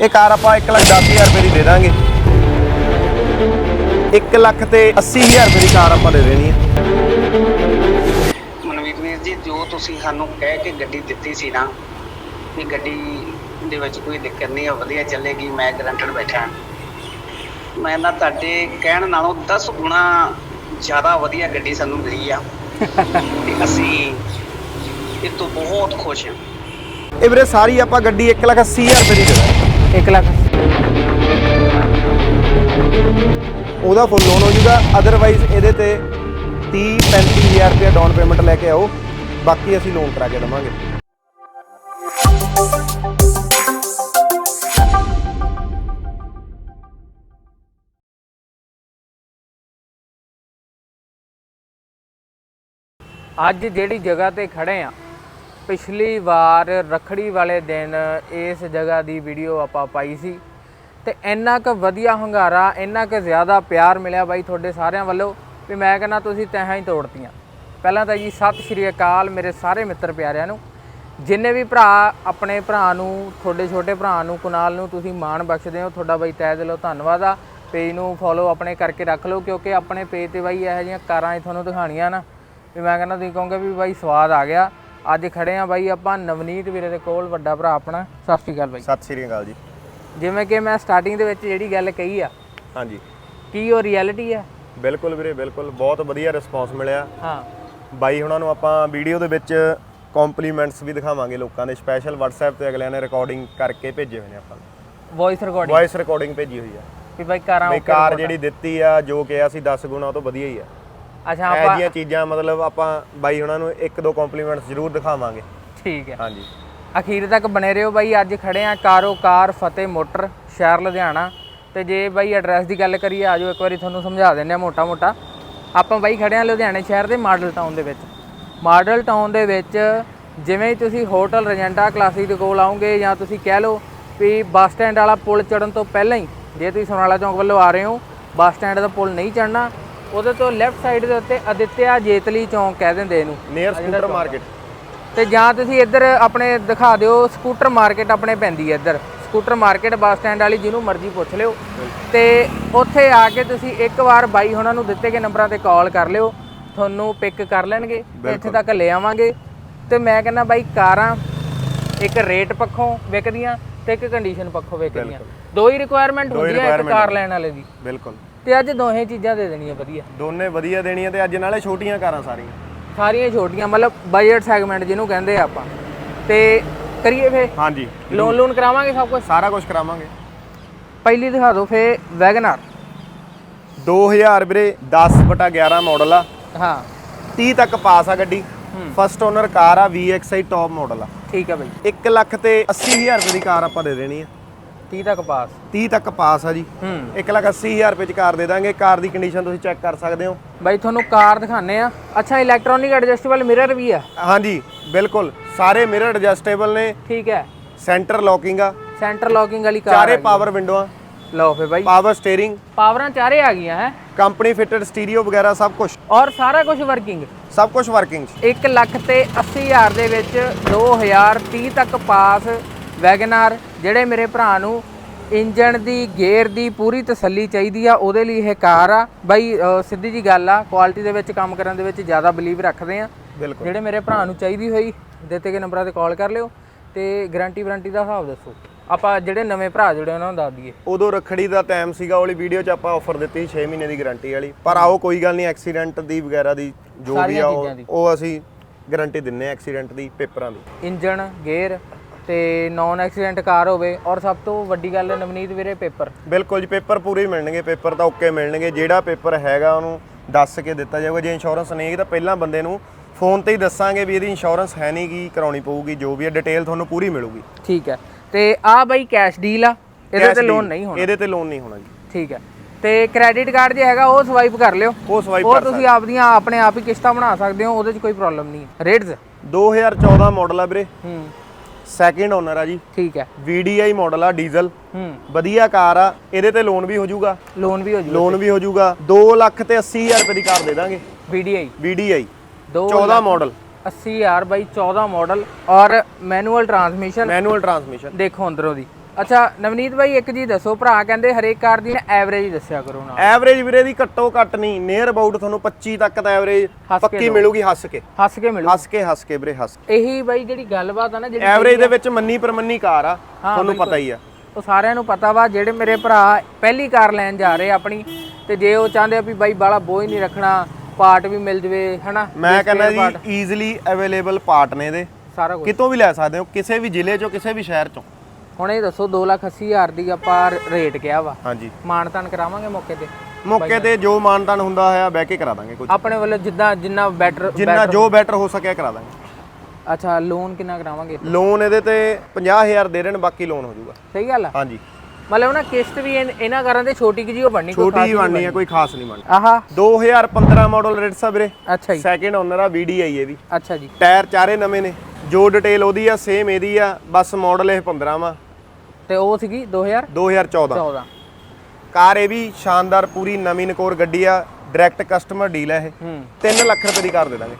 ਇਹ ਕਾਰ ਆਪਾਂ 1 ਲੱਖ 10000 ਰੁਪਏ ਦੀ ਦੇ ਦਾਂਗੇ। 1 ਲੱਖ ਤੇ 80000 ਰੁਪਏ ਦੀ ਕਾਰ ਆਪਾਂ ਦੇ ਦੇਣੀ ਹੈ। ਮਨਵੀਰ ਵੀਰ ਜੀ ਜੋ ਤੁਸੀਂ ਸਾਨੂੰ ਕਹਿ ਕੇ ਗੱਡੀ ਦਿੱਤੀ ਸੀ ਨਾ ਵੀ ਗੱਡੀ ਦੇ ਵਿੱਚ ਕੋਈ ਦਿੱਕਤ ਨਹੀਂ ਆ ਵਧੀਆ ਚੱਲੇਗੀ ਮੈਂ ਗਰੰਟਡ ਬੈਠਾ। ਮੈਂ ਨਾ ਤੁਹਾਡੇ ਕਹਿਣ ਨਾਲੋਂ 10 ਗੁਣਾ ਜ਼ਿਆਦਾ ਵਧੀਆ ਗੱਡੀ ਸਾਨੂੰ ਮਿਲੀ ਆ। ਤੇ ਅਸੀਂ ਇਹ ਤੋਂ ਬਹੁਤ ਖੁਸ਼ ਹਾਂ। ਇਹ ਵੀਰੇ ਸਾਰੀ ਆਪਾਂ ਗੱਡੀ 1 ਲੱਖ 80000 ਰੁਪਏ ਦੀ ਦੇ ਦਾਂਗੇ। 1 ਲੱਖ ਉਹਦਾ ਫੁੱਲ ਲੋਨ ਹੋ ਜਾਊਗਾ। ਅਦਰਵਾਈਜ਼ ਇਹਦੇ ਤੇ 30 35000 ਰੁਪਏ ਡਾਊਨ ਪੇਮੈਂਟ ਲੈ ਕੇ ਆਓ। ਬਾਕੀ ਅਸੀਂ ਲੋਨ ਕਰਾ ਕੇ ਦੇਵਾਂਗੇ। ਅੱਜ ਜਿਹੜੀ ਜਗ੍ਹਾ ਤੇ ਖੜੇ ਆ ਪਿਛਲੀ ਵਾਰ ਰਖੜੀ ਵਾਲੇ ਦਿਨ ਇਸ ਜਗ੍ਹਾ ਦੀ ਵੀਡੀਓ ਆਪਾਂ ਪਾਈ ਸੀ ਤੇ ਇੰਨਾ ਕੁ ਵਧੀਆ ਹੰਗਾਰਾ, ਇੰਨਾ ਕੁ ਜ਼ਿਆਦਾ ਪਿਆਰ ਮਿਲਿਆ ਬਾਈ ਤੁਹਾਡੇ ਸਾਰਿਆਂ ਵੱਲੋਂ ਵੀ ਮੈਂ ਕਹਿੰਦਾ ਤੁਸੀਂ ਤਹਾਂ ਹੀ ਤੋੜਤੀਆਂ। ਪਹਿਲਾਂ ਤਾਂ ਜੀ ਸਤਿ ਸ਼੍ਰੀ ਅਕਾਲ ਮੇਰੇ ਸਾਰੇ ਮਿੱਤਰ ਪਿਆਰਿਆਂ ਨੂੰ। ਜਿੰਨੇ ਵੀ ਭਰਾ ਆਪਣੇ ਭਰਾ ਨੂੰ, ਤੁਹਾਡੇ ਛੋਟੇ ਭਰਾ ਨੂੰ, ਕੁਨਾਲ ਨੂੰ ਤੁਸੀਂ ਮਾਣ ਬਖਸ਼ਦੇ ਹੋ, ਤੁਹਾਡਾ ਬਾਈ ਤਹਿ ਦਿਲੋਂ ਧੰਨਵਾਦ ਆ। ਪੇਜ ਨੂੰ ਫੋਲੋ ਆਪਣੇ ਕਰਕੇ ਰੱਖ ਲਓ ਕਿਉਂਕਿ ਆਪਣੇ ਪੇਜ ਤੇ ਬਾਈ ਇਹੋ ਜਿਹੀਆਂ ਕਾਰਾਂ ਹੀ ਤੁਹਾਨੂੰ ਦਿਖਾਣੀਆਂ ਨਾ। ਵੀ ਮੈਂ ਕਹਿੰਦਾ ਤੁਸੀਂ ਕਹੋਗੇ ਵੀ ਬਾਈ ਸਵਾਦ ਆ ਗਿਆ। ਅੱਜ ਖੜੇ ਆ ਬਾਈ ਆਪਾਂ ਨਵਨੀਤ ਵੀਰੇ ਦੇ ਕੋਲ ਵੱਡਾ ਭਰਾ ਆਪਣਾ। ਸਤਿ ਸ਼੍ਰੀ ਅਕਾਲ ਬਾਈ। ਸਤਿ ਸ਼੍ਰੀ ਅਕਾਲ ਜੀ। ਜਿਵੇਂ ਕਿ ਮੈਂ ਸਟਾਰਟਿੰਗ ਦੇ ਵਿੱਚ ਜਿਹੜੀ ਗੱਲ ਕਹੀ ਆ ਹਾਂਜੀ। ਕੀ ਉਹ ਰਿਐਲਿਟੀ ਆ? ਬਿਲਕੁਲ ਵੀਰੇ ਬਿਲਕੁਲ। ਬਹੁਤ ਵਧੀਆ ਰਿਸਪੌਂਸ ਮਿਲਿਆ। ਹਾਂ। ਬਾਈ ਉਹਨਾਂ ਨੂੰ ਆਪਾਂ ਵੀਡੀਓ ਦੇ ਵਿੱਚ ਕੰਪਲੀਮੈਂਟਸ ਵੀ ਦਿਖਾਵਾਂਗੇ ਲੋਕਾਂ ਦੇ। ਸਪੈਸ਼ਲ WhatsApp ਤੇ ਅਗਲਿਆਂ ਨੇ ਰਿਕਾਰਡਿੰਗ ਕਰਕੇ ਭੇਜੇ ਹੋਏ ਨੇ ਆਪਾਂ ਨੂੰ। ਵੌਇਸ ਰਿਕਾਰਡਿੰਗ ਵੌਇਸ ਰਿਕਾਰਡਿੰਗ ਭੇਜੀ ਹੋਈ ਆ। ਵੀ ਬਾਈ ਕਾਰਾਂ okay ਕਾਰ। ਜਿਹੜੀ ਦਿੱਤੀ ਆ ਜੋ ਕਿਹਾ ਸੀ 10 ਗੁਣਾ ਤੋਂ ਵਧੀਆ ਹੀ ਆ। ਅੱਛਾ ਇਹ ਆਪਾਂ ਜੀਆਂ ਚੀਜ਼ਾਂ ਮਤਲਬ ਆਪਾਂ ਬਾਈ ਉਹਨਾਂ ਨੂੰ ਇੱਕ ਦੋ ਕੰਪਲੀਮੈਂਟਸ ਜ਼ਰੂਰ ਦਿਖਾਵਾਂਗੇ। ਠੀਕ ਹੈ। ਹਾਂਜੀ। ਅਖੀਰ ਤੱਕ ਬਣੇ ਰਹੋ ਬਾਈ ਅੱਜ ਖੜੇ ਆ ਕਾਰੋਕਾਰ ਫਤਿਹ ਮੋਟਰ ਸ਼ਹਿਰ ਲੁਧਿਆਣਾ। ਤੇ ਜੇ ਬਾਈ ਐਡਰੈਸ ਦੀ ਗੱਲ ਕਰੀਏ ਆਜੋ ਇੱਕ ਵਾਰੀ ਤੁਹਾਨੂੰ ਸਮਝਾ ਦਿੰਦੇ ਆ ਮੋਟਾ ਮੋਟਾ ਆਪਾਂ ਬਾਈ ਖੜੇ ਆ ਲੁਧਿਆਣੇ ਸ਼ਹਿਰ ਦੇ ਮਾਡਲ ਟਾਊਨ ਦੇ ਵਿੱਚ। ਮਾਡਲ ਟਾਊਨ ਦੇ ਵਿੱਚ ਜਿਵੇਂ ਹੀ ਤੁਸੀਂ ਹੋਟਲ ਰਜੈਂਟਾ ਕਲਾਸਿਕ ਦੇ ਕੋਲ ਆਓਗੇ ਜਾਂ ਤੁਸੀਂ ਕਹਿ ਲਓ ਵੀ ਬੱਸ ਸਟੈਂਡ ਵਾਲਾ ਪੁਲ ਚੜਨ ਤੋਂ ਪਹਿਲਾਂ ਹੀ ਜੇ ਤੁਸੀਂ ਸੋਨਾਲਾ ਚੌਂਕ ਵੱਲੋਂ ਆ ਰਹੇ ਹੋ ਬੱਸ ਸਟੈਂਡ ਦਾ ਪੁਲ ਨਹੀਂ ਚੜਨਾ ਉਹਦੇ ਤੋਂ ਲੈਫਟ ਸਾਈਡ ਦੇ ਉੱਤੇ ਅਦਿੱਤਿਆ ਜੇਤਲੀ ਚੌਂਕ ਕਹਿ ਦਿੰਦੇ ਇਹਨੂੰ। ਨੀਅਰ ਸਕੂਟਰ ਮਾਰਕੀਟ ਤੇ ਜਾਂ ਤੁਸੀਂ ਇੱਧਰ ਆਪਣੇ ਦਿਖਾ ਦਿਓ ਸਕੂਟਰ ਮਾਰਕੀਟ ਆਪਣੇ ਪੈਂਦੀ ਹੈ ਇੱਧਰ। ਸਕੂਟਰ ਮਾਰਕੀਟ ਬੱਸ ਸਟੈਂਡ ਵਾਲੀ ਜਿਹਨੂੰ ਮਰਜ਼ੀ ਪੁੱਛ ਲਿਓ। ਤੇ ਉੱਥੇ ਆ ਕੇ ਤੁਸੀਂ ਇੱਕ ਵਾਰ ਬਾਈ ਉਹਨਾਂ ਨੂੰ ਦਿੱਤੇ ਗਏ ਨੰਬਰਾਂ ਤੇ ਕਾਲ ਕਰ ਲਿਓ। ਤੁਹਾਨੂੰ ਪਿਕ ਕਰ ਲੈਣਗੇ ਇੱਥੇ ਤੱਕ ਲੈ ਆਵਾਂਗੇ। ਤੇ ਮੈਂ ਕਹਿੰਦਾ ਬਾਈ ਕਾਰਾਂ ਇੱਕ ਰੇਟ ਪੱਖੋਂ ਵਿਕਦੀਆਂ ਤੇ ਇੱਕ ਕੰਡੀਸ਼ਨ ਪੱਖੋਂ ਵਿਕਦੀਆਂ। ਦੋ ਹੀ ਰਿਕੁਆਇਰਮੈਂਟ ਹੁੰਦੀ ਹੈ ਇੱਕ requirement ਕਾਰ ਲੈਣ ਵਾਲੇ ਦੀ। ਬਿਲਕੁਲ। ਤੇ ਅੱਜ ਦੋਹੇ ਚੀਜ਼ਾਂ ਦੇ ਦੇਣੀਆਂ ਵਧੀਆ। ਦੋਨੇ ਵਧੀਆ ਦੇਣੀਆਂ ਤੇ ਅੱਜ ਨਾਲੇ ਛੋਟੀਆਂ ਕਾਰਾਂ ਸਾਰੀਆਂ। ਸਾਰੀਆਂ ਛੋਟੀਆਂ ਮਤਲਬ ਬਜਟ ਸੈਗਮੈਂਟ ਜਿਹਨੂੰ ਕਹਿੰਦੇ ਆ ਆਪਾਂ। ਤੇ ਕਰੀਏ ਫੇ ਹਾਂਜੀ ਲੋਨ ਲੋਨ ਕਰਾਵਾਂਗੇ ਸਭ ਕੁਝ ਸਾਰਾ ਕੁਝ ਕਰਾਵਾਂਗੇ। ਪਹਿਲੀ ਦਿਖਾ ਦਿਓ ਫੇ ਵੈਗਨਰ 2000 ਵੀਰੇ 10 ਬਟਾ 11 ਮਾਡਲ ਆ। ਹਾਂ। 30 ਤੱਕ ਪਾਸ ਆ ਗੱਡੀ। ਫਸਟ ਓਨਰ ਕਾਰ ਆ VXI ਟੌਪ ਮਾਡਲ ਆ। ਠੀਕ ਹੈ ਬਾਈ। 1 ਲੱਖ ਤੇ 80000 ਰੁਪਏ ਦੀ ਕਾਰ ਆਪਾਂ ਦੇ ਦੇਣੀ ਆ। 30 ਤੱਕ ਪਾਸ। 30 ਤੱਕ ਪਾਸ ਆ ਜੀ। ਹੂੰ। 1 ਲੱਖ 80000 ਰੁਪਏ ਚ ਕਾਰ ਦੇ ਦਾਂਗੇ। ਕਾਰ ਦੀ ਕੰਡੀਸ਼ਨ ਤੁਸੀਂ ਚੈੱਕ ਕਰ ਸਕਦੇ ਹੋ। ਬਾਈ ਤੁਹਾਨੂੰ ਕਾਰ ਦਿਖਾਣੇ ਆ ਅੱਛਾ ਇਲੈਕਟ੍ਰੋਨਿਕ ਐਡਜਸਟੇਬਲ ਮਿਰਰ ਵੀ ਆ। ਹਾਂਜੀ ਬਿਲਕੁਲ। ਸਾਰੇ ਮਿਰਰ ਐਡਜਸਟੇਬਲ ਨੇ। ਠੀਕ ਹੈ। ਸੈਂਟਰ ਲੌਕਿੰਗ ਆ। ਸੈਂਟਰ ਲੌਕਿੰਗ ਵਾਲੀ ਕਾਰ ਚਾਰੇ। ਪਾਵਰ ਵਿੰਡੋਆਂ ਲਓ ਫੇ ਬਾਈ। ਪਾਵਰ ਸਟੀਅਰਿੰਗ ਪਾਵਰਾਂ ਚਾਰੇ ਆ ਗਈਆਂ ਹੈ। ਕੰਪਨੀ ਫਿਟਡ ਸਟੀਰੀਓ ਵਗੈਰਾ ਸਭ ਕੁਝ ਔਰ ਸਾਰਾ ਕੁਝ ਵਰਕਿੰਗ ਸਭ ਕੁਝ ਵਰਕਿੰਗ 1 ਲੱਖ ਤੇ 80 ਹਜ਼ਾਰ ਦੇ ਵਿੱਚ 2030 ਤੱਕ ਪਾਸ ਵੈਗਨਰ ਜਿਹੜੇ ਮੇਰੇ ਭਰਾ ਨੂੰ ਇੰਜਨ ਦੀ ਗੇਅਰ ਦੀ ਪੂਰੀ ਤਸੱਲੀ ਚਾਹੀਦੀ ਆ ਉਹਦੇ ਲਈ ਇਹ ਕਾਰ ਆ। ਬਾਈ ਸਿੱਧੀ ਜੀ ਗੱਲ ਆ ਕੁਆਲਿਟੀ ਦੇ ਵਿੱਚ ਕੰਮ ਕਰਨ ਦੇ ਵਿੱਚ ਜ਼ਿਆਦਾ ਬਲੀਵ ਰੱਖਦੇ ਆ। ਜਿਹੜੇ ਮੇਰੇ ਭਰਾ ਨੂੰ ਚਾਹੀਦੀ ਹੋਈ ਦਿੱਤੇ ਗਏ ਨੰਬਰਾਂ ਤੇ ਕਾਲ ਕਰ ਲਿਓ ਤੇ ਗਾਰੰਟੀ ਵਾਰੰਟੀ ਦਾ ਹਿਸਾਬ ਦੱਸੋ। ਆਪਾਂ ਜਿਹੜੇ ਨਵੇਂ ਭਰਾ ਜੁੜੇ ਉਹਨਾਂ ਨੂੰ ਦੱਸ ਦਈਏ। ਉਦੋਂ ਰੱਖੜੀ ਦਾ ਟਾਈਮ ਸੀਗਾ ਉਹ ਵਾਲੀ ਵੀਡੀਓ 'ਚ ਆਪਾਂ ਆਫਰ ਦਿੱਤੀ ਸੀ 6 ਮਹੀਨੇ ਦੀ ਗਾਰੰਟੀ ਵਾਲੀ। ਪਰ ਆਓ ਕੋਈ ਗੱਲ ਨਹੀਂ ਐਕਸੀਡੈਂਟ ਦੀ ਵਗੈਰਾ ਦੀ ਜੋ ਵੀ ਆ ਉਹ- ਅਸੀਂ ਗਾਰੰਟੀ ਦਿੰਨੇ ਐਕਸੀਡੈਂਟ ਦੀ ਪੇਪਰਾਂ ਦੀ। ਇੰਜਨ ਗੇਅਰ ਤੇ ਨਾਨ ਐਕਸੀਡੈਂਟ ਕਾਰ ਹੋਵੇ ਔਰ ਸਭ ਤੋਂ ਵੱਡੀ ਗੱਲ ਨਵਨੀਤ ਵੀਰੇ ਪੇਪਰ। ਬਿਲਕੁਲ ਜੀ ਪੇਪਰ ਪੂਰੇ ਹੀ ਮਿਲਣਗੇ ਪੇਪਰ ਤਾਂ ਓਕੇ ਮਿਲਣਗੇ। ਜਿਹੜਾ ਪੇਪਰ ਹੈਗਾ ਉਹਨੂੰ ਦੱਸ ਕੇ ਦਿੱਤਾ ਜਾਊਗਾ। ਜੇ ਇੰਸ਼ੋਰੈਂਸ ਨਹੀਂ ਹੈ ਤਾਂ ਪਹਿਲਾਂ ਬੰਦੇ ਨੂੰ ਫੋਨ ਤੇ ਹੀ ਦੱਸਾਂਗੇ ਵੀ ਇਹਦੀ ਇੰਸ਼ੋਰੈਂਸ ਹੈ ਨਹੀਂ ਕੀ ਕਰਾਉਣੀ ਪਊਗੀ ਜੋ ਵੀ ਹੈ ਡਿਟੇਲ ਤੁਹਾਨੂੰ ਪੂਰੀ ਮਿਲੂਗੀ। ਠੀਕ ਹੈ। ਤੇ ਆ ਬਾਈ ਕੈਸ਼ ਡੀਲ ਆ ਇਹਦੇ ਤੇ ਲੋਨ ਨਹੀਂ ਹੋਣਾ। ਇਹਦੇ ਤੇ ਲੋਨ ਨਹੀਂ ਹੋਣਾ ਜੀ। ਠੀਕ ਹੈ। ਤੇ ਕ੍ਰੈਡਿਟ ਕਾਰਡ ਜੇ ਹੈਗਾ ਉਹ ਸਵਾਈਪ ਕਰ ਲਿਓ। ਉਹ ਸਵਾਈਪ ਕਰ ਤੁਸੀਂ ਆਪਦੀਆਂ ਆਪਣੇ ਆਪ ਹੀ ਕਿਸ਼ਤਾਂ ਬਣਾ ਸਕਦੇ ਹੋ ਉਹਦੇ 'ਚ ਕੋਈ ਪ੍ਰੋਬਲਮ ਨਹੀਂ ਹੈ। ਰੇਟਸ 2014 ਮਾਡਲ ਆ ਵੀਰੇ। ਹੂੰ। ਸੈਕਿੰਡ ਓਨਰ ਆ ਜੀ। ਠੀਕ ਹੈ। VDI ਮਾਡਲ ਆ ਡੀਜ਼ਲ ਹੂੰ। ਵਧੀਆ ਕਾਰ ਆ ਇਹਦੇ ਤੇ ਲੋਨ ਵੀ ਹੋ ਜਾਊਗਾ। ਲੋਨ ਵੀ ਹੋ ਜੂ ਲੋਨ ਵੀ ਹੋ ਜਾਊਗਾ। 2 ਲੱਖ ਤੇ 80000 ਰੁਪਏ ਦੀ ਕਾਰ ਦੇ ਦਾਂਗੇ। VDI VDI ਦੋ 14 ਮਾਡਲ 80000 ਬਾਈ 14 ਮਾਡਲ ਔਰ ਮੈਨੂਅਲ ਟਰਾਂਸਮਿਸ਼ਨ ਮੈਨੂਅਲ ਟਰਾਂਸਮਿਸ਼ਨ ਦੇਖੋ ਅੰਦਰੋਂ ਦੀ। ਅੱਛਾ ਨਵਨੀਤ ਭਾਈ ਇੱਕ ਚੀਜ਼ ਦੱਸੋ ਭਰਾ ਕਹਿੰਦੇ ਹਰੇਕ ਕਾਰ ਦੀ ਐਵਰੇਜ ਦੱਸਿਆ ਕਰੋ ਨਾ ਐਵਰੇਜ ਵੀਰੇ ਦੀ ਘੱਟੋ ਘੱਟ ਨਹੀਂ ਨੀਅਰ ਅਬਾਊਟ ਤੁਹਾਨੂੰ 25 ਤੱਕ ਤਾਂ ਐਵਰੇਜ ਪੱਕੀ। ਮਿਲੂਗੀ ਹੱਸ ਕੇ। ਹੱਸ ਕੇ ਮਿਲੂ ਹੱਸ ਕੇ ਹੱਸ ਕੇ ਵੀਰੇ ਹੱਸ ਇਹੀ ਬਾਈ ਜਿਹੜੀ ਗੱਲਬਾਤ ਆ ਨਾ ਜਿਹੜੀ ਐਵਰੇਜ ਦੇ ਵਿੱਚ ਮੰਨੀ ਪਰਮੰਨੀ ਕਾਰ ਆ ਤੁਹਾਨੂੰ ਪਤਾ ਹੀ ਆ। ਉਹ ਸਾਰਿਆਂ ਨੂੰ ਪਤਾ ਵਾ ਜਿਹੜੇ ਮੇਰੇ ਭਰਾ ਪਹਿਲੀ ਕਾਰ ਲੈਣ ਜਾ ਰਹੇ ਆਪਣੀ ਤੇ ਜੇ ਉਹ ਚਾਹੁੰਦੇ ਆ ਵੀ ਬਾਈ ਬਾਲਾ ਬੋਝ ਨਹੀਂ ਰੱਖਣਾ ਪਾਰਟ ਵੀ ਮਿਲ ਜਵੇ ਹਨਾ ਮੈਂ ਜੇ ਕਹਿੰਦਾ ਜੀ ਈਜ਼ੀਲੀ ਅਵੇਲੇਬਲ ਪਾਰਟ ਨੇ ਇਹਦੇ। ਸਾਰਾ ਕੁਝ ਕਿਤੋਂ ਵੀ ਲੈ ਸਕਦੇ ਹੋ ਕਿਸੇ ਵੀ ਜ਼ਿਲ੍ਹੇ ਚੋਂ ਕਿਸੇ ਵੀ ਸ਼ਹਿਰ ਚੋਂ। ਹੁਣ ਇਹ ਦੱਸੋ 280000 ਦੀ ਆਪਾਂ ਰੇਟ ਕਿਹਾ ਵਾ। ਹਾਂਜੀ। ਮਾਨਤਾਨ ਕਰਾਵਾਂਗੇ ਮੌਕੇ ਤੇ? ਮੌਕੇ ਤੇ ਜੋ ਮਾਨਤਾਨ ਹੁੰਦਾ ਹੋਇਆ ਬਹਿ ਕੇ ਕਰਾ ਦਾਂਗੇ ਕੁਝ ਆਪਣੇ ਵੱਲੋਂ ਜਿੱਦਾਂ ਜਿੰਨਾ ਬੈਟਰ ਜਿੰਨਾ ਜੋ ਬੈਟਰ ਹੋ ਸਕਿਆ ਕਰਾ ਦਾਂਗੇ। ਅੱਛਾ ਲੋਨ ਕਿੰਨਾ ਕਰਾਵਾਂਗੇ ਲੋਨ ਇਹਦੇ ਤੇ 50000 ਦੇ ਦੇਣ ਬਾਕੀ ਲੋਨ ਹੋ ਜਾਊਗਾ। ਸਹੀ ਗੱਲ ਆ? ਹਾਂਜੀ। ਮਤਲਬ ਨਾ ਕਿਸ਼ਤ ਵੀ ਇਨ- ਇਹਨਾਂ ਕਾਰਾਂ ਦੇ ਛੋਟੀ ਜਿਹੀ ਉਹ ਬਣਨੀ ਕੋਈ ਛੋਟੀ ਖਾਸ ਹੀ ਬਣਨੀ ਕੋਈ ਖਾਸ ਨਹੀਂ ਬਣਨੀ। ਆਹਾ। 2015 ਮਾਡਲ ਰੇਟ ਸਾ ਵੀਰੇ। ਅੱਛਾ ਜੀ। ਸੈਕਿੰਡ ਓਨਰ ਆ VDI ਇਹ ਵੀ। ਅੱਛਾ ਜੀ। ਟਾਇਰ ਚਾਰੇ ਨਵੇਂ ਨੇ। ਜੋ ਡਿਟੇਲ ਉਹਦੀ ਆ ਸੇਮ ਇਹਦੀ ਆ ਬਸ ਮਾਡਲ ਇਹ 15 ਵਾ। ਤੇ ਉਹ ਸੀਗੀ 2014 2014 ਕਾਰ ਇਹ ਵੀ ਸ਼ਾਨਦਾਰ ਪੂਰੀ ਨਵੀਂ ਨਕੋਰ ਗੱਡੀ ਆ ਡਾਇਰੈਕਟ ਕਸਟਮਰ ਡੀਲ ਹੈ ਇਹ। ਹੂੰ। 3 ਲੱਖ ਰੁਪਏ ਦੀ ਕਾਰ ਦੇ ਦਾਂਗੇ।